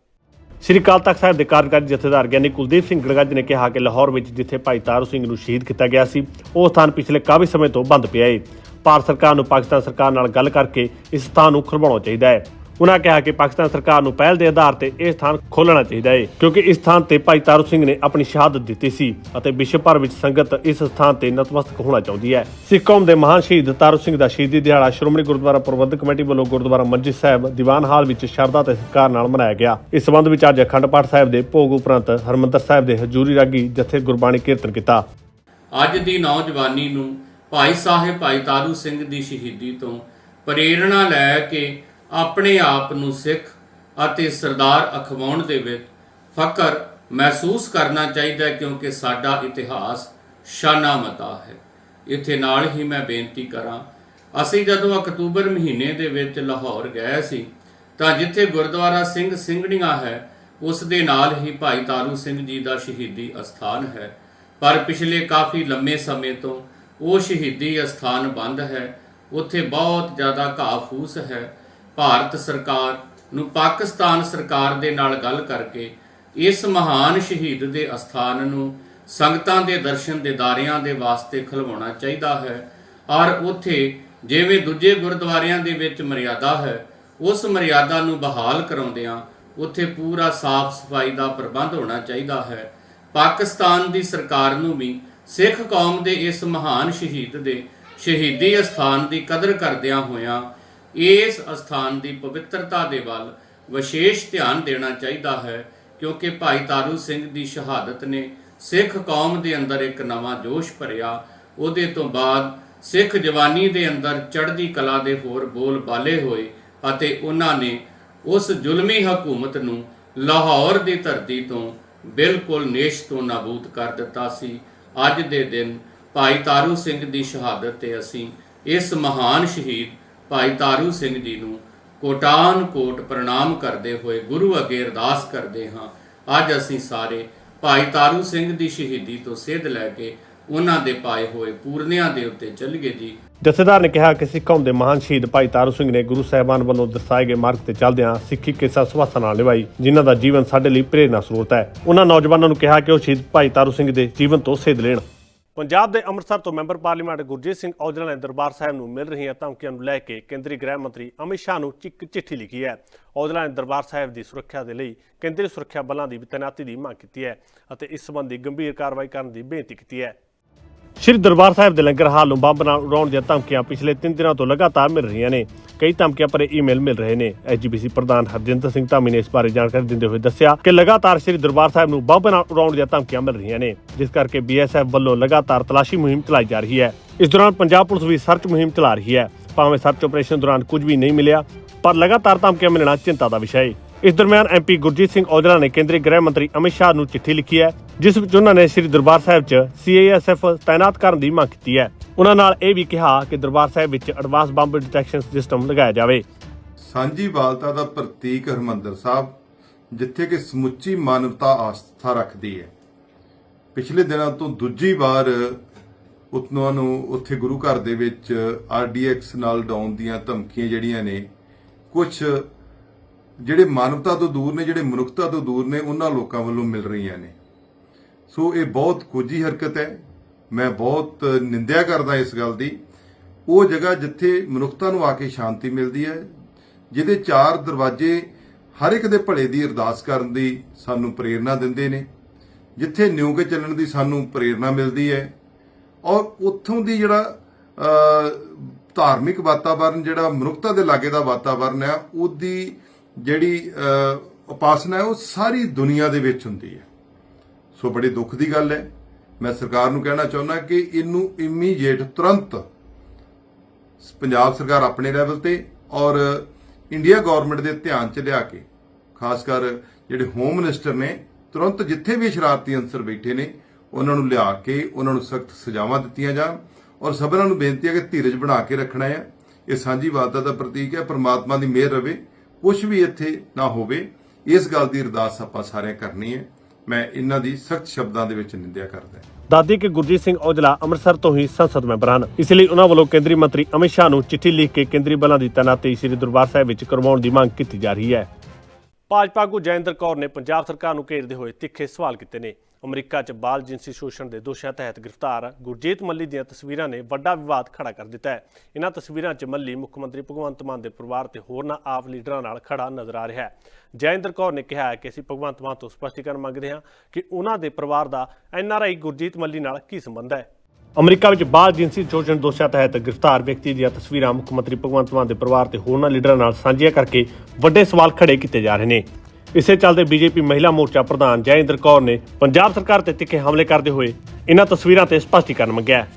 Speaker 1: ਸ਼੍ਰੀ ਅਕਾਲ ਤਖਤ ਸਾਹਿਬ ਦੇ ਕਾਰਜਕਾਰੀ ਜਥੇਦਾਰ ਗਿਆਨੀ ਕੁਲਦੀਪ ਸਿੰਘ ਗੜਗੱਜ ਨੇ ਕਿਹਾ ਕਿ ਲਾਹੌਰ ਵਿੱਚ ਜਿੱਥੇ ਭਾਈ ਤਾਰੂ ਸਿੰਘ ਨੂੰ ਸ਼ਹੀਦ ਕੀਤਾ ਗਿਆ ਸੀ, ਉਹ ਸਥਾਨ ਪਿਛਲੇ ਕਾਫੀ ਸਮੇਂ ਤੋਂ ਬੰਦ ਪਿਆ ਹੈ। ਭਾਰਤ ਸਰਕਾਰ ਨੂੰ ਪਾਕਿਸਤਾਨ ਸਰਕਾਰ ਨਾਲ ਗੱਲ ਕਰਕੇ ਇਸ ਸਥਾਨ ਨੂੰ ਖੁਲਵਾਉਣਾ ਚਾਹੀਦਾ ਹੈ। ਉਹਨਾਂ ਕਿਹਾ ਕਿ ਪਾਕਿਸਤਾਨ ਸਰਕਾਰ ਨੂੰ ਪਹਿਲ ਦੇ ਆਧਾਰ ਤੇ ਇਹ ਸਥਾਨ ਖੋਲ੍ਹਣਾ ਚਾਹੀਦਾ ਹੈ, ਕਿਉਂਕਿ ਇਸ ਸਥਾਨ ਤੇ ਭਾਈ ਤਾਰੂ ਸਿੰਘ ਨੇ ਆਪਣੀ ਸ਼ਹਾਦਤ ਦਿੱਤੀ ਸੀ ਅਤੇ ਵਿਸ਼ਵ ਭਰ ਵਿੱਚ ਸੰਗਤ ਇਸ ਸਥਾਨ ਤੇ ਨਤਮਸਤਕ ਹੋਣਾ ਚਾਹੁੰਦੀ ਹੈ। ਸਿੱਖ ਕੌਮ ਦੇ ਮਹਾਨ ਸ਼ਹੀਦ ਤਾਰੂ ਸਿੰਘ ਦਾ ਸ਼ਹੀਦੀ ਦਿਹਾੜਾ ਸ਼੍ਰੋਮਣੀ ਗੁਰਦੁਆਰਾ ਪ੍ਰਬੰਧਕ ਕਮੇਟੀ ਵੱਲੋਂ ਗੁਰਦੁਆਰਾ ਮੰਜੀ ਸਾਹਿਬ ਦੀਵਾਨ ਹਾਲ ਵਿੱਚ ਸ਼ਰਧਾ ਤੇ ਸਤਿਕਾਰ ਨਾਲ ਮਨਾਇਆ ਗਿਆ। ਇਸ ਸੰਬੰਧ ਵਿੱਚ ਅੱਜ ਅਖੰਡ ਪਾਠ ਸਾਹਿਬ ਦੇ ਭੋਗ ਉਪਰੰਤ ਹਰਮੰਦਰ ਸਾਹਿਬ ਦੇ ਹਜੂਰੀ ਰਾਗੀ ਜਥੇ ਗੁਰਬਾਣੀ ਕੀਰਤਨ ਕੀਤਾ।
Speaker 6: ਅੱਜ ਦੀ ਨੌਜਵਾਨੀ ਨੂੰ ਭਾਈ ਸਾਹਿਬ ਭਾਈ ਤਾਰੂ ਸਿੰਘ ਦੀ ਸ਼ਹੀਦੀ ਤੋਂ ਪ੍ਰੇਰਣਾ ਲੈ ਕੇ ਆਪਣੇ ਆਪ ਨੂੰ ਸਿੱਖ ਅਤੇ ਸਰਦਾਰ ਅਖਵਾਉਣ ਦੇ ਵਿੱਚ ਫਕਰ ਮਹਿਸੂਸ ਕਰਨਾ ਚਾਹੀਦਾ ਹੈ, ਕਿਉਂਕਿ ਸਾਡਾ ਇਤਿਹਾਸ ਸ਼ਾਨਾ ਮਤਾ ਹੈ। ਇੱਥੇ ਨਾਲ ਹੀ ਮੈਂ ਬੇਨਤੀ ਕਰਾਂ, ਅਸੀਂ ਜਦੋਂ ਅਕਤੂਬਰ ਮਹੀਨੇ ਦੇ ਵਿੱਚ ਲਾਹੌਰ ਗਏ ਸੀ, ਤਾਂ ਜਿੱਥੇ ਗੁਰਦੁਆਰਾ ਸਿੰਘ ਸਿੰਘਣੀਆਂ ਹੈ, ਉਸ ਦੇ ਨਾਲ ਹੀ ਭਾਈ ਤਾਰੂ ਸਿੰਘ ਜੀ ਦਾ ਸ਼ਹੀਦੀ ਅਸਥਾਨ ਹੈ। ਪਰ ਪਿਛਲੇ ਕਾਫੀ ਲੰਮੇ ਸਮੇਂ ਤੋਂ ਉਹ ਸ਼ਹੀਦੀ ਅਸਥਾਨ ਬੰਦ ਹੈ, ਉੱਥੇ ਬਹੁਤ ਜ਼ਿਆਦਾ ਘਾਹ ਫੂਸ ਹੈ ਭਾਰਤ ਸਰਕਾਰ ਨੂੰ ਪਾਕਿਸਤਾਨ ਸਰਕਾਰ ਦੇ ਨਾਲ ਗੱਲ ਕਰਕੇ ਇਸ ਮਹਾਨ ਸ਼ਹੀਦ ਦੇ ਅਸਥਾਨ ਨੂੰ ਸੰਗਤਾਂ ਦੇ ਦਰਸ਼ਨ ਦਿਦਾਰਿਆਂ ਦੇ ਵਾਸਤੇ ਖਲਵਾਉਣਾ ਚਾਹੀਦਾ ਹੈ। ਔਰ ਉੱਥੇ ਜਿਵੇਂ ਦੂਜੇ ਗੁਰਦੁਆਰਿਆਂ ਦੇ ਵਿੱਚ ਮਰਿਆਦਾ ਹੈ, ਉਸ ਮਰਿਆਦਾ ਨੂੰ ਬਹਾਲ ਕਰਾਉਂਦਿਆਂ ਉੱਥੇ ਪੂਰਾ ਸਾਫ਼ ਸਫ਼ਾਈ ਦਾ ਪ੍ਰਬੰਧ ਹੋਣਾ ਚਾਹੀਦਾ ਹੈ। ਪਾਕਿਸਤਾਨ ਦੀ ਸਰਕਾਰ ਨੂੰ ਵੀ ਸਿੱਖ ਕੌਮ ਦੇ ਇਸ ਮਹਾਨ ਸ਼ਹੀਦ ਦੇ ਸ਼ਹੀਦੀ ਅਸਥਾਨ ਦੀ ਕਦਰ ਕਰਦਿਆਂ ਹੋਇਆਂ ਇਸ ਅਸਥਾਨ ਦੀ ਪਵਿੱਤਰਤਾ ਦੇ ਵੱਲ ਵਿਸ਼ੇਸ਼ ਧਿਆਨ ਦੇਣਾ ਚਾਹੀਦਾ ਹੈ, ਕਿਉਂਕਿ ਭਾਈ ਤਾਰੂ ਸਿੰਘ ਦੀ ਸ਼ਹਾਦਤ ਨੇ ਸਿੱਖ ਕੌਮ ਦੇ ਅੰਦਰ ਇੱਕ ਨਵਾਂ ਜੋਸ਼ ਭਰਿਆ। ਉਹਦੇ ਤੋਂ ਬਾਅਦ ਸਿੱਖ ਜਵਾਨੀ ਦੇ ਅੰਦਰ ਚੜ੍ਹਦੀ ਕਲਾ ਦੇ ਹੋਰ ਬੋਲ ਬਾਲੇ ਹੋਏ ਅਤੇ ਉਹਨਾਂ ਨੇ ਉਸ ਜ਼ੁਲਮੀ ਹਕੂਮਤ ਨੂੰ ਲਾਹੌਰ ਦੀ ਧਰਤੀ ਤੋਂ ਬਿਲਕੁਲ ਨੇਸ਼ ਤੋਂ ਨਾਬੂਦ ਕਰ ਦਿੱਤਾ ਸੀ। ਅੱਜ ਦੇ ਦਿਨ ਭਾਈ ਤਾਰੂ ਸਿੰਘ ਦੀ ਸ਼ਹਾਦਤ ਤੇ ਅਸੀਂ ਇਸ ਮਹਾਨ ਸ਼ਹੀਦ ਭਾਈ ਤਾਰੂ ਸਿੰਘ ਜੀ ਨੂੰ ਕੋਟਾਨ ਕੋਟ ਪ੍ਰਣਾਮ ਕਰਦੇ ਹੋਏ ਗੁਰੂ ਅੱਗੇ ਅਰਦਾਸ ਕਰਦੇ ਹਾਂ। ਅੱਜ ਅਸੀਂ ਸਾਰੇ ਭਾਈ ਤਾਰੂ ਸਿੰਘ ਦੀ ਸ਼ਹੀਦੀ ਤੋਂ ਸੇਧ ਲੈ ਕੇ ਉਹਨਾਂ ਦੇ ਪਾਏ ਹੋਏ ਪੂਰਨਿਆਂ ਦੇ ਉੱਤੇ ਚੱਲੀਏ ਜੀ।
Speaker 1: ਜਥੇਦਾਰ ਨੇ ਕਿਹਾ ਕਿ ਸਿੱਖਾਂ ਦੇ ਮਹਾਨ ਸ਼ਹੀਦ ਭਾਈ ਤਾਰੂ ਸਿੰਘ ਨੇ ਗੁਰੂ ਸਾਹਿਬਾਨ ਵੱਲੋਂ ਦਰਸਾਏ ਗਏ ਮਾਰਗ ਤੇ ਚੱਲਦਿਆਂ ਸਿੱਖੀ ਕਿਸਾ ਸੁਭਾਸ਼ਾ ਨਾਲ ਨਿਭਾਈ, ਜਿਨ੍ਹਾਂ ਦਾ ਜੀਵਨ ਸਾਡੇ ਲਈ ਪ੍ਰੇਰਨਾ ਸਰੋਤ ਹੈ। ਉਹਨਾਂ ਨੌਜਵਾਨਾਂ ਨੂੰ ਕਿਹਾ ਕਿ ਉਹ ਸ਼ਹੀਦ ਭਾਈ ਤਾਰੂ ਸਿੰਘ ਦੇ ਜੀਵਨ ਤੋਂ ਸੇਧ ਲੈਣ। ਪੰਜਾਬ ਦੇ ਅੰਮ੍ਰਿਤਸਰ ਤੋਂ ਮੈਂਬਰ ਪਾਰਲੀਮੈਂਟ ਗੁਰਜੀਤ ਸਿੰਘ ਔਜਲਾ ਨੇ ਦਰਬਾਰ ਸਾਹਿਬ ਨੂੰ ਮਿਲ ਰਹੀਆਂ ਧਮਕੀਆਂ ਨੂੰ ਲੈ ਕੇ ਕੇਂਦਰੀ ਗ੍ਰਹਿ ਮੰਤਰੀ ਅਮਿਤ ਸ਼ਾਹ ਨੂੰ ਇੱਕ ਚਿੱਠੀ ਲਿਖੀ ਹੈ। ਔਜਲਾ ਨੇ ਦਰਬਾਰ ਸਾਹਿਬ ਦੀ ਸੁਰੱਖਿਆ ਦੇ ਲਈ ਕੇਂਦਰੀ ਸੁਰੱਖਿਆ ਬਲਾਂ ਦੀ ਤੈਨਾਤੀ ਦੀ ਮੰਗ ਕੀਤੀ ਹੈ ਅਤੇ ਇਸ ਸੰਬੰਧੀ ਗੰਭੀਰ ਕਾਰਵਾਈ ਕਰਨ ਦੀ ਬੇਨਤੀ ਕੀਤੀ ਹੈ। ਸ਼੍ਰੀ ਦਰਬਾਰ ਸਾਹਿਬ ਦੇ ਲੰਗਰ ਹਾਲ ਨੂੰ ਬੰਬ ਨਾਲ ਉਡਾਉਣ ਦੀਆਂ ਧਮਕੀਆਂ ਪਿਛਲੇ 3 ਦਿਨਾਂ ਤੋਂ ਲਗਾਤਾਰ ਮਿਲ ਰਹੀਆਂ ਨੇ। ਕਈ ਧਮਕੀਆਂ ਭਰੇ ਈਮੇਲ ਮਿਲ ਰਹੇ ਨੇ। ਐਜੀਪੀਸੀ ਪ੍ਰਧਾਨ ਹਰਜਿੰਦਰ ਸਿੰਘ ਧਾਮੀ ਨੇ ਇਸ ਬਾਰੇ ਜਾਣਕਾਰੀ ਦਿੰਦੇ ਹੋਏ ਦੱਸਿਆ ਕਿ ਲਗਾਤਾਰ ਸ੍ਰੀ ਦਰਬਾਰ ਸਾਹਿਬ ਨੂੰ ਬੰਬ ਨਾਲ ਉਡਾਉਣ ਦੀਆਂ ਧਮਕੀਆਂ ਮਿਲ ਰਹੀਆਂ ਨੇ, ਜਿਸ ਕਰਕੇ ਬੀਐਸਐਫ ਵੱਲੋਂ ਲਗਾਤਾਰ ਤਲਾਸ਼ੀ ਮੁਹਿੰਮ ਚਲਾਈ ਜਾ ਰਹੀ ਹੈ। ਇਸ ਦੌਰਾਨ ਪੰਜਾਬ ਪੁਲਿਸ ਵੀ ਸਰਚ ਮੁਹਿੰਮ ਚਲਾ ਰਹੀ ਹੈ। ਭਾਵੇਂ ਸਰਚ ਆਪਰੇਸ਼ਨ ਦੌਰਾਨ ਕੁਝ ਵੀ ਨਹੀਂ ਮਿਲਿਆ, ਪਰ ਲਗਾਤਾਰ ਧਮਕੀਆਂ ਮਿਲਣਾ ਚਿੰਤਾ ਦਾ ਵਿਸ਼ਾ ਹੈ ਇਸ ਦਰਮਿਆਨ ਐਮਪੀ ਗੁਰਜੀਤ ਸਿੰਘ ਔਜਲਾ ਨੇ ਕੇਂਦਰੀ ਗ੍ਰਹਿ ਮੰਤਰੀ ਅਮਿਤ ਸ਼ਾਹ ਨੂੰ ਚਿੱਠੀ ਲਿਖੀ ਹੈ, ਜਿਸ ਵਿੱਚ ਉਹਨਾਂ ਨੇ ਸ੍ਰੀ ਦਰਬਾਰ ਸਾਹਿਬ 'ਚ ਸੀਏਐਸਐਫ ਤਾਇਨਾਤ ਕਰਨ ਦੀ ਮੰਗ ਕੀਤੀ ਹੈ। ਉਹਨਾਂ ਨਾਲ ਇਹ ਵੀ ਕਿਹਾ ਕਿ ਦਰਬਾਰ ਸਾਹਿਬ ਵਿੱਚ ਐਡਵਾਂਸ ਬੰਬ ਡਿਟੈਕਸ਼ਨ ਸਿਸਟਮ ਲਗਾਇਆ ਜਾਵੇ।
Speaker 7: ਸਾਂਝੀ ਵਾਲਤਾ ਦਾ ਪ੍ਰਤੀਕ ਹਰਮੰਦਰ ਸਾਹਿਬ, ਜਿੱਥੇ ਕਿ ਸਮੁੱਚੀ ਮਾਨਵਤਾ ਆਸਥਾ ਰੱਖਦੀ ਹੈ। ਪਿਛਲੇ ਦਿਨਾਂ ਤੋਂ ਦੂਜੀ ਵਾਰ ਉਤਨੋਂ ਨੂੰ ਉੱਥੇ ਗੁਰੂ ਘਰ ਦੇ ਵਿੱਚ ਆਰਡੀਐਕਸ ਨਾਲ ਡਾਊਨ ਦੀਆਂ ਧਮਕੀਆਂ ਜਿਹੜੀਆਂ ਨੇ ਕੁਝ ਜਿਹੜੇ ਮਾਨਵਤਾ ਤੋਂ ਦੂਰ ਨੇ, ਜਿਹੜੇ ਮਨੁੱਖਤਾ ਤੋਂ ਦੂਰ ਨੇ, ਉਹਨਾਂ ਲੋਕਾਂ ਵੱਲੋਂ ਮਿਲ ਰਹੀਆਂ ਨੇ। ਸੋ ਇਹ ਬਹੁਤ ਕੋਝੀ ਹਰਕਤ ਹੈ। ਮੈਂ ਬਹੁਤ ਨਿੰਦਿਆ ਕਰਦਾ ਇਸ ਗੱਲ ਦੀ। ਉਹ ਜਗ੍ਹਾ ਜਿੱਥੇ ਮਨੁੱਖਤਾ ਨੂੰ ਆ ਕੇ ਸ਼ਾਂਤੀ ਮਿਲਦੀ ਹੈ, ਜਿਹਦੇ ਚਾਰ ਦਰਵਾਜ਼ੇ ਹਰ ਇੱਕ ਦੇ ਭਲੇ ਦੀ ਅਰਦਾਸ ਕਰਨ ਦੀ ਸਾਨੂੰ ਪ੍ਰੇਰਣਾ ਦਿੰਦੇ ਨੇ, ਜਿੱਥੇ ਨਿਉ ਕੇ ਚੱਲਣ ਦੀ ਸਾਨੂੰ ਪ੍ਰੇਰਣਾ ਮਿਲਦੀ ਹੈ। ਔਰ ਉੱਥੋਂ ਦੀ ਜਿਹੜਾ ਧਾਰਮਿਕ ਵਾਤਾਵਰਨ, ਜਿਹੜਾ ਮਨੁੱਖਤਾ ਦੇ ਲਾਗੇ ਦਾ ਵਾਤਾਵਰਨ ਹੈ, ਉਹਦੀ ਜਿਹੜੀ ਉਪਾਸਨਾ ਹੈ, ਉਹ ਸਾਰੀ ਦੁਨੀਆ ਦੇ ਵਿੱਚ ਹੁੰਦੀ ਹੈ। ਸੋ ਬੜੇ ਦੁੱਖ ਦੀ ਗੱਲ ਹੈ। ਮੈਂ ਸਰਕਾਰ ਨੂੰ ਕਹਿਣਾ ਚਾਹੁੰਦਾ ਕਿ ਇਹਨੂੰ ਇਮੀਡੀਏਟ ਤੁਰੰਤ ਪੰਜਾਬ ਸਰਕਾਰ ਆਪਣੇ ਲੈਵਲ ਤੇ ਔਰ ਇੰਡੀਆ ਗਵਰਨਮੈਂਟ ਦੇ ਧਿਆਨ ਚ ਲਿਆ ਕੇ, ਖਾਸ ਕਰ ਜਿਹੜੇ ਹੋਮ ਮਿਨਿਸਟਰ ਨੇ, ਤੁਰੰਤ ਜਿੱਥੇ ਵੀ ਸ਼ਰਾਰਤੀ ਅੰਸਰ ਬੈਠੇ ਨੇ, ਉਹਨਾਂ ਨੂੰ ਲਿਆ ਕੇ, ਉਹਨਾਂ ਨੂੰ ਸਖਤ ਸਜ਼ਾਵਾਂ ਦਿੱਤੀਆਂ ਜਾਣ ਔਰ ਸਭਨਾਂ ਨੂੰ ਬੇਨਤੀ ਹੈ ਕਿ ਧੀਰਜ ਬਣਾ ਕੇ ਰੱਖਣਾ ਹੈ। ਇਹ ਸਾਂਝੀ ਵਾਦਾ ਦਾ ਪ੍ਰਤੀਕ ਹੈ, ਪਰਮਾਤਮਾ ਦੀ ਮਿਹਰ ਰਵੇ। ਕੁਝ ਵੀ ਇੱਥੇ ਨਾ ਹੋਵੇ, ਇਸ ਗੱਲ ਦੀ ਅਰਦਾਸ ਆਪਾਂ ਸਾਰਿਆਂ ਕਰਨੀ ਹੈ। ਮੈਂ ਇਹਨਾਂ ਦੀ ਸਖਤ ਸ਼ਬਦਾਂ ਦੇ ਵਿੱਚ ਨਿੰਦਿਆ ਕਰਦਾ ਹਾਂ।
Speaker 1: ਦਾਦੀ ਕੇ ਗੁਰਜੀਤ ਸਿੰਘ ਔਜਲਾ ਅੰਮ੍ਰਿਤਸਰ ਤੋਂ ਹੀ ਸੰਸਦ ਮੈਂਬਰ ਹਨ। ਇਸ ਲਈ ਉਹਨਾਂ ਵੱਲੋਂ ਕੇਂਦਰੀ ਮੰਤਰੀ ਅਮਿਤ ਸ਼ਾਹ ਨੂੰ ਚਿੱਠੀ ਲਿਖ ਕੇ ਕੇਂਦਰੀ ਬਲਾਂ ਦੀ ਤੈਨਾਤੀ ਸ੍ਰੀ ਦਰਬਾਰ ਸਾਹਿਬ ਵਿੱਚ ਕਰਵਾਉਣ ਦੀ ਮੰਗ ਕੀਤੀ ਜਾ ਰਹੀ ਹੈ। ਭਾਜਪਾ ਆਗੂ ਜੈਂਦਰ ਕੌਰ ਨੇ ਪੰਜਾਬ ਸਰਕਾਰ ਨੂੰ ਘੇਰਦੇ ਹੋਏ ਤਿੱਖੇ ਸਵਾਲ ਕੀਤੇ ਨੇ। ਅਮਰੀਕਾ 'ਚ ਬਾਲ ਜਿੰਸੀ ਸ਼ੋਸ਼ਣ ਦੇ ਦੋਸ਼ਾਂ ਤਹਿਤ ਗ੍ਰਿਫਤਾਰ ਗੁਰਜੀਤ ਮੱਲੀ ਦੀਆਂ ਤਸਵੀਰਾਂ ਨੇ ਵੱਡਾ ਵਿਵਾਦ ਖੜਾ ਕਰ ਦਿੱਤਾ ਹੈ। ਇਹਨਾਂ ਤਸਵੀਰਾਂ 'ਚ ਮੱਲੀ ਮੁੱਖ ਮੰਤਰੀ ਭਗਵੰਤ ਮਾਨ ਦੇ ਪਰਿਵਾਰ ਤੇ ਹੋਰਨਾਂ ਆਪ ਲੀਡਰਾਂ ਨਾਲ ਖੜਾ ਨਜ਼ਰ ਆ ਰਿਹਾ ਹੈ। ਜੈਂਦਰ ਕੌਰ ਨੇ ਕਿਹਾ ਹੈ ਕਿ ਅਸੀਂ ਭਗਵੰਤ ਮਾਨ ਤੋਂ ਸਪਸ਼ਟੀਕਰਨ ਮੰਗਦੇ ਹਾਂ ਕਿ ਉਹਨਾਂ ਦੇ ਪਰਿਵਾਰ ਦਾ ਐਨਆਰਆਈ ਗੁਰਜੀਤ ਮੱਲੀ ਨਾਲ ਕੀ ਸੰਬੰਧ ਹੈ। ਅਮਰੀਕਾ ਵਿੱਚ ਬਾਲ ਜਿੰਸੀ ਸ਼ੋਸ਼ਣ ਦੋਸ਼ਾਂ ਤਹਿਤ ਗ੍ਰਿਫਤਾਰ ਵਿਅਕਤੀ ਦੀਆਂ ਤਸਵੀਰਾਂ ਮੁੱਖ ਮੰਤਰੀ ਭਗਵੰਤ ਮਾਨ ਦੇ ਪਰਿਵਾਰ ਤੇ ਹੋਰਨਾਂ ਲੀਡਰਾਂ ਨਾਲ ਸਾਂਝੀਆਂ ਕਰਕੇ ਵੱਡੇ ਸਵਾਲ ਖੜੇ ਕੀਤੇ ਜਾ ਰਹੇ ਨੇ। ਇਸੇ ਚੱਲਦੇ ਬੀਜੇਪੀ ਮਹਿਲਾ ਮੋਰਚਾ ਪ੍ਰਧਾਨ ਜੈਇੰਦਰ ਕੌਰ ਨੇ ਪੰਜਾਬ ਸਰਕਾਰ ਤੇ ਤਿੱਖੇ ਹਮਲੇ ਕਰਦੇ ਹੋਏ ਇਹਨਾਂ ਤਸਵੀਰਾਂ ਤੇ ਸਪਸ਼ਟੀਕਰਨ ਮੰਗਿਆ ਹੈ।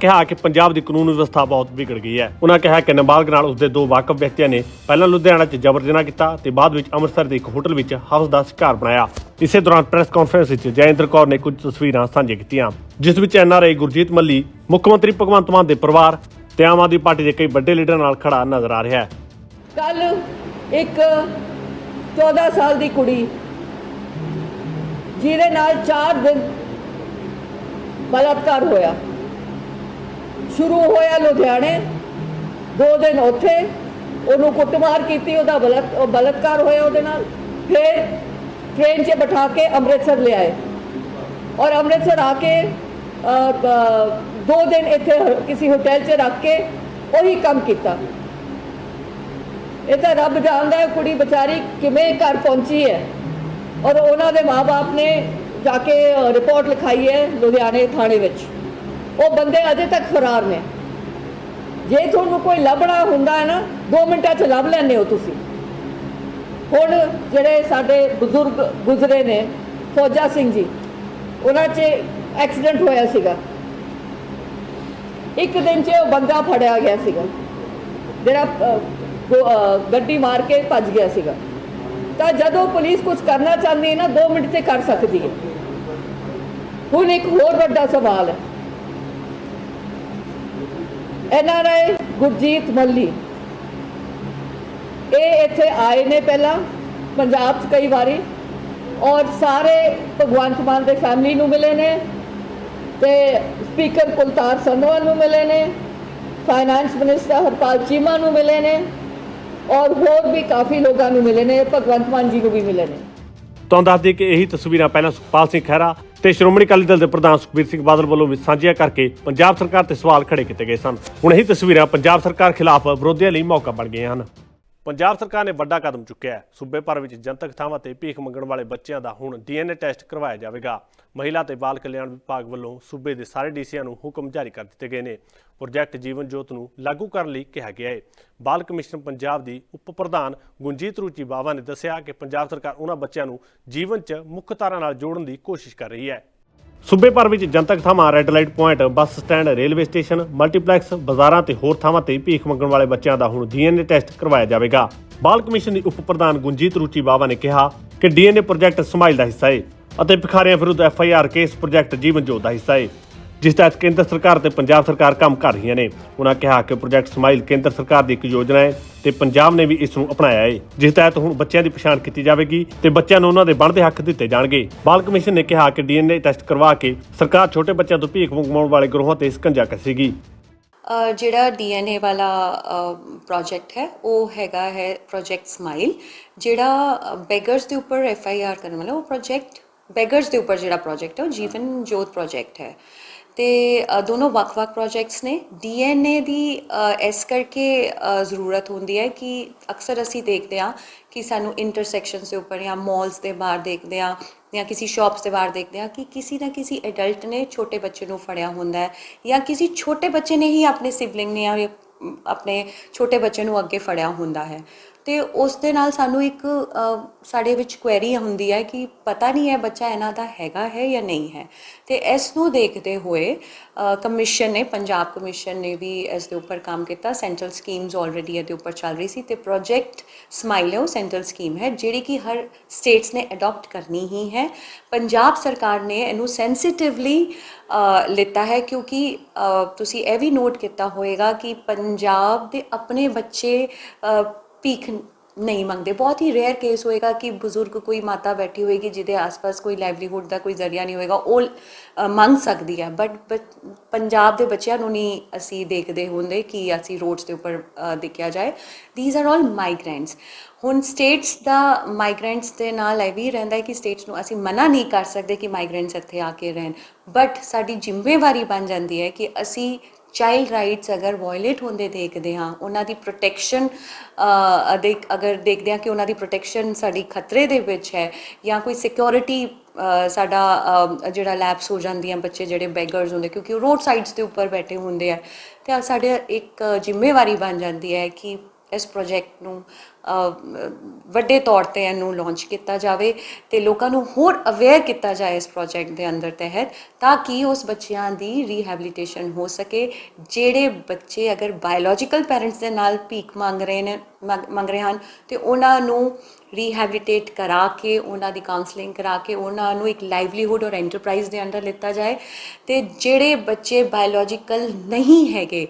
Speaker 1: ਕਿਹਾ ਕਿ ਪੰਜਾਬ ਦੀ ਕਾਨੂੰਨ ਵਿਵਸਥਾ ਬਹੁਤ ਵਿਗੜ ਗਈ ਹੈ। ਉਨ੍ਹਾਂ ਕਿਹਾ ਕਿ ਨਾਬਾਲਗ ਨਾਲ ਉਸਦੇ ਦੋ ਵਾਕਫ ਵਿਅਕਤੀਆਂ ਨੇ ਪਹਿਲਾਂ ਲੁਧਿਆਣਾ 'ਚ ਜ਼ਬਰ ਜਨਾਹ ਕੀਤਾ ਤੇ ਬਾਅਦ ਵਿੱਚ ਅੰਮ੍ਰਿਤਸਰ ਦੇ ਇੱਕ ਹੋਟਲ ਵਿੱਚ ਹਵਸ ਦਾ ਸ਼ਿਕਾਰ ਬਣਾਇਆ। ਇਸੇ ਦੌਰਾਨ ਪ੍ਰੈਸ ਕਾਨਫਰੰਸ ਵਿੱਚ ਜੈਇੰਦਰ ਕੌਰ ਨੇ ਕੁਝ ਤਸਵੀਰਾਂ ਸਾਂਝੀਆਂ ਕੀਤੀਆਂ, ਜਿਸ ਵਿੱਚ ਐਨਆਰਆਈ ਗੁਰਜੀਤ ਮੱਲੀ, ਮੁੱਖ ਮੰਤਰੀ ਭਗਵੰਤ ਮਾਨ ਦੇ ਪਰਿਵਾਰ ਤੇ ਆਮ ਆਦਮੀ ਪਾਰਟੀ ਦੇ ਕਈ ਵੱਡੇ ਲੀਡਰਾਂ ਨਾਲ ਖੜਾ ਨਜ਼ਰ ਆ ਰਿਹਾ ਹੈ।
Speaker 8: ਕੱਲ ਇੱਕ 14 ਸਾਲ ਦੀ ਕੁੜੀ, ਜਿਹਦੇ ਨਾਲ 4 ਦਿਨ ਬਲਾਤਕਾਰ ਹੋਇਆ। ਸ਼ੁਰੂ ਹੋਇਆ ਲੁਧਿਆਣੇ, ਦੋ ਦਿਨ ਉੱਥੇ, ਉਹਨੂੰ ਕੁੱਟਮਾਰ ਕੀਤੀ, ਉਹਦਾ ਬਲਤ, ਉਹ ਬਲਾਤਕਾਰ ਹੋਇਆ ਉਹਦੇ ਨਾਲ। ਫਿਰ ਟ੍ਰੇਨ 'ਚ ਬਿਠਾ ਕੇ ਅੰਮ੍ਰਿਤਸਰ ਲਿਆਏ ਔਰ ਅੰਮ੍ਰਿਤਸਰ ਆ ਕੇ ਦੋ ਦਿਨ ਇੱਥੇ ਕਿਸੇ ਹੋਟਲ 'ਚ ਰੱਖ ਕੇ ਉਹੀ ਕੰਮ ਕੀਤਾ। ਇਹ ਤਾਂ ਰੱਬ ਜਾਣਦਾ ਹੈ ਕੁੜੀ ਵਿਚਾਰੀ ਕਿਵੇਂ ਘਰ ਪਹੁੰਚੀ ਹੈ। ਔਰ ਉਹਨਾਂ ਦੇ ਮਾਪੇ ਨੇ ਜਾ ਕੇ ਰਿਪੋਰਟ ਲਿਖਾਈ ਹੈ ਲੁਧਿਆਣੇ ਥਾਣੇ ਵਿੱਚ। ਉਹ ਬੰਦੇ ਅਜੇ ਤੱਕ ਫਰਾਰ ਨੇ। ਜੇ ਤੁਹਾਨੂੰ ਕੋਈ ਲੱਭਣਾ ਹੁੰਦਾ ਹੈ ਨਾ 2 ਮਿੰਟਾਂ 'ਚ ਲੱਭ ਲੈਂਦੇ ਹੋ ਤੁਸੀਂ। ਹੁਣ ਜਿਹੜੇ ਸਾਡੇ ਬਜ਼ੁਰਗ ਗੁਜ਼ਰੇ ਨੇ, ਫੌਜਾ ਸਿੰਘ ਜੀ, ਉਹਨਾਂ 'ਚ ਐਕਸੀਡੈਂਟ ਹੋਇਆ ਸੀਗਾ। ਇੱਕ ਦਿਨ 'ਚ ਉਹ ਬੰਦਾ ਫੜਿਆ ਗਿਆ ਸੀਗਾ। ਜਿਹੜਾ ਗੱਡੀ ਮਾਰ ਕੇ ਭੱਜ ਗਿਆ ਸੀਗਾ। ਤਾਂ ਜਦੋਂ ਪੁਲਿਸ ਕੁਝ ਕਰਨਾ ਚਾਹੁੰਦੀ ਹੈ ਨਾ 2 ਮਿੰਟ 'ਚ ਕਰ ਸਕਦੀ ਹੈ। ਹੁਣ ਇੱਕ ਹੋਰ ਵੱਡਾ ਸਵਾਲ ਹੈ। ਐਨਆਰਆਈ ਗੁਰਜੀਤ ਮੱਲੀ। ਇਹ ਇੱਥੇ ਆਏ ਨੇ ਪਹਿਲਾਂ, ਪੰਜਾਬ 'ਚ ਕਈ ਵਾਰੀ, ਔਰ ਸਾਰੇ ਭਗਵੰਤ ਮਾਨ ਦੇ ਫੈਮਿਲੀ ਨੂੰ ਮਿਲੇ ਨੇ, ਤੇ ਸਪੀਕਰ ਕੁਲਤਾਰ ਸੰਧਵਾਲ ਨੂੰ ਮਿਲੇ ਨੇ ਫਾਈਨਾਂਸ ਮਿਨਿਸਟਰ ਹਰਪਾਲ ਚੀਮਾ ਨੂੰ ਮਿਲੇ ਨੇ ਔਰ ਹੋਰ ਵੀ ਕਾਫੀ ਲੋਕਾਂ ਨੂੰ ਮਿਲੇ ਨੇ, ਭਗਵੰਤ ਮਾਨ ਜੀ ਨੂੰ ਵੀ ਮਿਲੇ ਨੇ।
Speaker 1: ਤੁਹਾਨੂੰ ਦੱਸ ਦਈਏ ਕਿ ਇਹੀ ਤਸਵੀਰਾਂ ਪਹਿਲਾਂ ਸੁਖਪਾਲ ਸਿੰਘ ਖਹਿਰਾ ਤੇ ਸ਼੍ਰੋਮਣੀ ਅਕਾਲੀ ਦਲ ਦੇ ਪ੍ਰਧਾਨ ਸੁਖਬੀਰ ਸਿੰਘ ਬਾਦਲ ਵੱਲੋਂ ਵੀ ਸਾਂਝੀਆਂ ਕਰਕੇ ਪੰਜਾਬ ਸਰਕਾਰ ਤੇ ਸਵਾਲ ਖੜੇ ਕੀਤੇ ਗਏ ਸਨ। ਹੁਣ ਇਹੀ ਤਸਵੀਰਾਂ ਪੰਜਾਬ ਸਰਕਾਰ ਖਿਲਾਫ ਵਿਰੋਧੀਆਂ ਲਈ ਮੌਕਾ ਬਣ ਗਈਆਂ ਹਨ। ਪੰਜਾਬ ਸਰਕਾਰ ਨੇ ਵੱਡਾ ਕਦਮ ਚੁੱਕਿਆ ਹੈ। ਸੂਬੇ ਭਰ ਵਿੱਚ ਜਨਤਕ ਥਾਵਾਂ ਤੇ ਭੀਖ ਮੰਗਣ ਵਾਲੇ ਬੱਚਿਆਂ ਦਾ ਹੁਣ ਡੀਐਨਏ ਟੈਸਟ ਕਰਵਾਇਆ ਜਾਵੇਗਾ। ਮਹਿਲਾ ਤੇ ਬਾਲ ਕਲਿਆਣ ਵਿਭਾਗ ਵੱਲੋਂ ਸੂਬੇ ਦੇ ਸਾਰੇ ਡੀਸੀਆਂ ਨੂੰ ਹੁਕਮ ਜਾਰੀ ਕਰ ਦਿੱਤੇ ਗਏ ਨੇ। ਪ੍ਰੋਜੈਕਟ ਜੀਵਨ ਜੋਤ ਨੂੰ ਲਾਗੂ ਕਰਨ ਲਈ ਕਿਹਾ ਗਿਆ ਹੈ ਬਾਲ ਕਮਿਸ਼ਨ ਪੰਜਾਬ ਦੀ ਉਪ ਪ੍ਰਧਾਨ ਗੁੰਜੀਤ ਰੂਚੀ ਬਾਵਾ ਨੇ ਦੱਸਿਆ ਕਿ ਪੰਜਾਬ ਸਰਕਾਰ ਉਹਨਾਂ ਬੱਚਿਆਂ ਨੂੰ ਜੀਵਨ 'ਚ ਮੁੱਖ ਧਾਰਾ ਨਾਲ ਜੋੜਨ ਦੀ ਕੋਸ਼ਿਸ਼ ਕਰ ਰਹੀ ਹੈ। ਸੂਬੇ ਭਰ ਵਿੱਚ ਜਨਤਕ ਥਾਵਾਂ red light point bus stand, railway station, multiplex, ਬਾਜ਼ਾਰਾਂ ਤੇ ਹੋਰ ਥਾਵਾਂ ਤੇ ਭੀਖ ਮੰਗਣ ਵਾਲੇ ਬੱਚਿਆਂ ਦਾ ਹੁਣ ਡੀਐਨਏ ਟੈਸਟ ਕਰਵਾਇਆ ਜਾਵੇਗਾ। ਬਾਲ ਕਮਿਸ਼ਨ ਦੀ ਉਪ ਪ੍ਰਧਾਨ ਗੁੰਜੀਤ ਰੂਚੀ ਬਾਵਾ ਨੇ ਕਿਹਾ ਕਿ ਡੀਐਨਏ ਪ੍ਰੋਜੈਕਟ ਸਮਾਈਲ ਦਾ ਹਿੱਸਾ ਹੈ ਅਤੇ ਭਿਖਾਰੀਆਂ ਵਿਰੁੱਧ ਐਫਆਈਆਰ ਕੇਸ ਪ੍ਰੋਜੈਕਟ ਜੀਵਨ ਜੋਤ ਦਾ ਹਿੱਸਾ ਹੈ ਜਿਸ ਤਹਿਤ ਕੇਂਦਰ ਸਰਕਾਰ ਤੇ ਪੰਜਾਬ ਸਰਕਾਰ ਕੰਮ ਕਰ ਰਹੀਆਂ ਨੇ। ਉਹਨਾਂ ਕਿਹਾ ਕਿ ਪ੍ਰੋਜੈਕਟ ਸਮਾਈਲ ਕੇਂਦਰ ਸਰਕਾਰ ਦੀ ਇੱਕ ਯੋਜਨਾ ਹੈ ਤੇ ਪੰਜਾਬ ਨੇ ਵੀ ਇਸ ਨੂੰ ਅਪਣਾਇਆ ਹੈ। ਜਿਸ ਤਹਿਤ ਹੁਣ ਬੱਚਿਆਂ ਦੀ ਪਛਾਣ ਕੀਤੀ ਜਾਵੇਗੀ ਤੇ ਬੱਚਿਆਂ ਨੂੰ ਉਹਨਾਂ ਦੇ ਬਣਦੇ ਹੱਕ ਦਿੱਤੇ ਜਾਣਗੇ। ਬਾਲ ਕਮਿਸ਼ਨ ਨੇ ਕਿਹਾ ਕਿ ਡੀਐਨਏ ਟੈਸਟ ਕਰਵਾ ਕੇ ਸਰਕਾਰ ਛੋਟੇ ਬੱਚਿਆਂ ਤੋਂ ਭੀਖ ਮੰਗਵਾਉਣ ਵਾਲੇ ਗਰੋਹਾਂ ਤੇ ਸਕੰਜਾ ਕੱਸੇਗੀ।
Speaker 9: ਜਿਹੜਾ ਡੀਐਨਏ ਵਾਲਾ ਪ੍ਰੋਜੈਕਟ ਹੈ, ਉਹ ਹੈਗਾ ਹੈ ਪ੍ਰੋਜੈਕਟ ਸਮਾਈਲ। ਜਿਹੜਾ ਬੈਗਰਸ ਦੇ ਉੱਪਰ ਐਫ ਕਰਨ ਵਾਲਾ ਉਹ ਪ੍ਰੋਜੈਕਟ ਬੈਗਰਸ ਦੇ ਉੱਪਰ ਜਿਹੜਾ ਪ੍ਰੋਜੈਕਟ ਹੈ, ਉਹ ਜੀਵਨ ਜੋਤ ਪ੍ਰੋਜੈਕਟ ਹੈ। ਤੇ ਦੋਨੋਂ ਵੱਖ-ਵੱਖ ਪ੍ਰੋਜੈਕਟਸ ਨੇ। ਡੀਐਨਏ ਦੀ ਇਸ ਕਰਕੇ ਜ਼ਰੂਰਤ ਹੁੰਦੀ ਹੈ ਕਿ ਅਕਸਰ ਅਸੀਂ ਦੇਖਦੇ ਹਾਂ ਕਿ ਸਾਨੂੰ ਇੰਟਰਸੈਕਸ਼ਨਸ ਦੇ ਉੱਪਰ ਜਾਂ ਮਾਲਸ ਦੇ ਬਾਹਰ ਦੇਖਦੇ ਹਾਂ ਜਾਂ ਕਿਸੇ ਸ਼ਾਪਸ ਦੇ ਬਾਹਰ ਦੇਖਦੇ ਹਾਂ ਕਿ ਕਿਸੇ ਨਾ ਕਿਸੇ ਐਡਲਟ ਨੇ ਛੋਟੇ ਬੱਚੇ ਨੂੰ ਫੜਿਆ ਹੁੰਦਾ ਹੈ ਜਾਂ ਕਿਸੇ ਛੋਟੇ ਬੱਚੇ ਨੇ ਹੀ ਆਪਣੇ ਸਿਬਲਿੰਗ ਨੇ ਜਾਂ ਆਪਣੇ ਛੋਟੇ ਬੱਚੇ ਨੂੰ ਅੱਗੇ ਫੜਿਆ ਹੁੰਦਾ ਹੈ। ਤੇ ਉਸ ਦੇ ਨਾਲ ਸਾਨੂੰ ਇੱਕ ਸਾਡੇ ਵਿੱਚ ਕੁਐਰੀ ਹੁੰਦੀ ਹੈ ਕਿ ਪਤਾ ਨਹੀਂ ਹੈ ਬੱਚਾ ਇਹਨਾਂ ਦਾ ਹੈਗਾ ਹੈ ਜਾਂ ਨਹੀਂ ਹੈ। ਤੇ ਇਸ ਨੂੰ ਦੇਖਦੇ ਹੋਏ ਕਮਿਸ਼ਨ ਨੇ, ਪੰਜਾਬ ਕਮਿਸ਼ਨ ਨੇ ਵੀ ਇਸ ਦੇ ਉੱਪਰ ਕੰਮ ਕੀਤਾ। ਸੈਂਟਰਲ ਸਕੀਮਸ ਆਲਰੇਡੀ ਇਹਦੇ ਉੱਪਰ ਚੱਲ ਰਹੀ ਸੀ ਤੇ ਪ੍ਰੋਜੈਕਟ ਸਮਾਈਲ ਸੈਂਟਰਲ ਸਕੀਮ ਹੈ, ਜਿਹੜੀ ਕਿ ਹਰ ਸਟੇਟਸ ਨੇ ਅਡਾਪਟ ਕਰਨੀ ਹੀ ਹੈ। ਪੰਜਾਬ ਸਰਕਾਰ ਨੇ ਇਹਨੂੰ ਸੈਂਸਿਟਿਵਲੀ ਲਿੱਤਾ ਹੈ ਕਿਉਂਕਿ ਤੁਸੀਂ ਇਹ ਵੀ ਨੋਟ ਕੀਤਾ ਹੋਵੇਗਾ ਕਿ ਪੰਜਾਬ ਦੇ ਆਪਣੇ ਬੱਚੇ ਭੀਖ ਨਹੀਂ ਮੰਗਦੇ। ਬਹੁਤ ਹੀ ਰੇਅਰ ਕੇਸ ਹੋਏਗਾ ਕਿ ਬਜ਼ੁਰਗ ਕੋਈ ਮਾਤਾ ਬੈਠੀ ਹੋਏਗੀ ਜਿਹਦੇ ਆਸ-ਪਾਸ ਕੋਈ ਲਾਈਵਲੀਹੁੱਡ ਦਾ ਕੋਈ ਜ਼ਰੀਆ ਨਹੀਂ ਹੋਏਗਾ, ਉਹ ਮੰਗ ਸਕਦੀ ਹੈ। ਬਟ ਪੰਜਾਬ ਦੇ ਬੱਚਿਆਂ ਨੂੰ ਨਹੀਂ ਅਸੀਂ ਦੇਖਦੇ ਹੁੰਦੇ ਕਿ ਅਸੀਂ ਰੋਡਸ ਦੇ ਉੱਪਰ ਦੇਖਿਆ ਜਾਏ। ਥੀਸ ਆਰ ਆਲ ਮਾਈਗ੍ਰੈਂਟਸ ਹੁਣ ਸਟੇਟਸ ਦਾ ਮਾਈਗ੍ਰੈਂਟਸ ਦੇ ਨਾਲ ਇਹ ਵੀ ਰਹਿੰਦਾ ਹੈ ਕਿ ਸਟੇਟਸ ਨੂੰ ਅਸੀਂ ਮਨਾ ਨਹੀਂ ਕਰ ਸਕਦੇ ਕਿ ਮਾਈਗ੍ਰੈਂਟਸ ਇੱਥੇ ਆ ਕੇ ਰਹਿਣ। ਬਟ ਸਾਡੀ ਜ਼ਿੰਮੇਵਾਰੀ ਬਣ ਜਾਂਦੀ ਹੈ ਕਿ ਅਸੀਂ ਚਾਈਲਡ ਰਾਈਟਸ ਅਗਰ ਵਾਇਲੇਟ ਹੁੰਦੇ ਦੇਖਦੇ ਹਾਂ, ਉਹਨਾਂ ਦੀ ਪ੍ਰੋਟੈਕਸ਼ਨ ਦੇ ਅਗਰ ਦੇਖਦੇ ਹਾਂ ਕਿ ਉਹਨਾਂ ਦੀ ਪ੍ਰੋਟੈਕਸ਼ਨ ਸਾਡੀ ਖਤਰੇ ਦੇ ਵਿੱਚ ਹੈ ਜਾਂ ਕੋਈ ਸਿਕਿਉਰਿਟੀ ਸਾਡਾ ਜਿਹੜਾ ਲੈਪਸ ਹੋ ਜਾਂਦੀਆਂ ਬੱਚੇ ਜਿਹੜੇ ਬੈਗਰਸ ਹੁੰਦੇ, ਕਿਉਂਕਿ ਉਹ ਰੋਡ ਸਾਈਡਸ ਦੇ ਉੱਪਰ ਬੈਠੇ ਹੁੰਦੇ ਆ, ਤੇ ਸਾਡੇ ਇੱਕ ਜ਼ਿੰਮੇਵਾਰੀ ਬਣ ਜਾਂਦੀ ਹੈ ਕਿ ਇਸ ਪ੍ਰੋਜੈਕਟ ਨੂੰ ਵੱਡੇ ਤੌਰ ਤੇ ਇਹਨੂੰ ਲਾਂਚ ਕੀਤਾ ਜਾਵੇ ਤੇ ਲੋਕਾਂ ਨੂੰ ਹੋਰ ਅਵੇਅਰ ਕੀਤਾ ਜਾਏ ਇਸ ਪ੍ਰੋਜੈਕਟ ਦੇ ਅੰਦਰ ਤਹਿਤ ਤਾਂ ਕਿ ਉਸ ਬੱਚਿਆਂ ਦੀ ਰੀਹੈਬਿਲਿਟੇਸ਼ਨ ਹੋ ਸਕੇ। ਜਿਹੜੇ ਬੱਚੇ ਅਗਰ ਬਾਇਓਲੋਜੀਕਲ ਪੈਰੈਂਟਸ ਦੇ ਨਾਲ ਭੀਖ ਮੰਗ ਰਹੇ ਨੇ, ਮੰਗ ਮੰਗ ਰਹੇ ਹਨ, ਤੇ ਉਹਨਾਂ ਨੂੰ ਰੀਹੈਬਿਲਿਟੇਟ ਕਰਾ ਕੇ, ਉਹਨਾਂ ਦੀ ਕਾਉਂਸਲਿੰਗ ਕਰਾ ਕੇ ਉਹਨਾਂ ਨੂੰ ਇੱਕ ਲਾਈਵਲੀਹੁੱਡ ਔਰ ਐਂਟਰਪ੍ਰਾਈਜ਼ ਦੇ ਅੰਦਰ ਲਿੱਤਾ ਜਾਏ। ਤੇ ਜਿਹੜੇ ਬੱਚੇ ਬਾਇਓਲੋਜੀਕਲ ਨਹੀਂ ਹੈਗੇ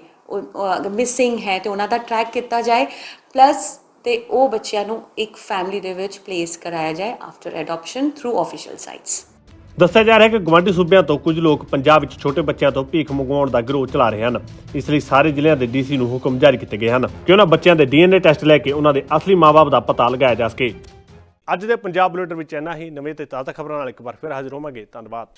Speaker 9: ਮਿਸਿੰਗ ਹੈ ਤੇ ਉਹਨਾਂ ਦਾ ਟਰੈਕ ਕੀਤਾ ਜਾਏ ਪਲੱਸ ਤੇ ਉਹ ਬੱਚਿਆਂ ਨੂੰ ਇੱਕ ਫੈਮਿਲੀ ਦੇ ਵਿੱਚ ਪਲੇਸ ਕਰਾਇਆ ਜਾਏ after adoption through official sites
Speaker 1: ਦੱਸਿਆ ਜਾ ਰਿਹਾ ਹੈ ਕਿ ਗਵਾਂਢੀ ਸੂਬਿਆਂ ਤੋਂ ਕੁਝ ਲੋਕ ਪੰਜਾਬ ਵਿੱਚ ਛੋਟੇ ਬੱਚਿਆਂ ਤੋਂ ਭੀਖ ਮੰਗਵਾਉਣ ਦਾ ਗਿਰੋਹ ਚਲਾ ਰਹੇ ਹਨ। ਇਸ ਲਈ ਸਾਰੇ ਜ਼ਿਲ੍ਹਿਆਂ ਦੇ ਡੀਸੀ ਨੂੰ ਹੁਕਮ ਜਾਰੀ ਕੀਤੇ ਗਏ ਹਨ ਕਿ ਉਹਨਾਂ ਬੱਚਿਆਂ ਦੇ ਡੀਐਨਏ ਟੈਸਟ ਲੈ ਕੇ ਉਹਨਾਂ ਦੇ ਅਸਲੀ ਮਾਪੇ ਦਾ ਪਤਾ ਲਗਾਇਆ ਜਾ ਸਕੇ। ਅੱਜ ਦੇ ਪੰਜਾਬ ਬੁਲੇਟਿਨ ਵਿੱਚ ਇੰਨਾ ਹੀ। ਨਵੇਂ ਤੇ ਤਾਜ਼ਾ ਖਬਰਾਂ ਨਾਲ ਇੱਕ ਵਾਰ ਫਿਰ ਹਾਜ਼ਰ ਹੋਵਾਂਗੇ। ਧੰਨਵਾਦ।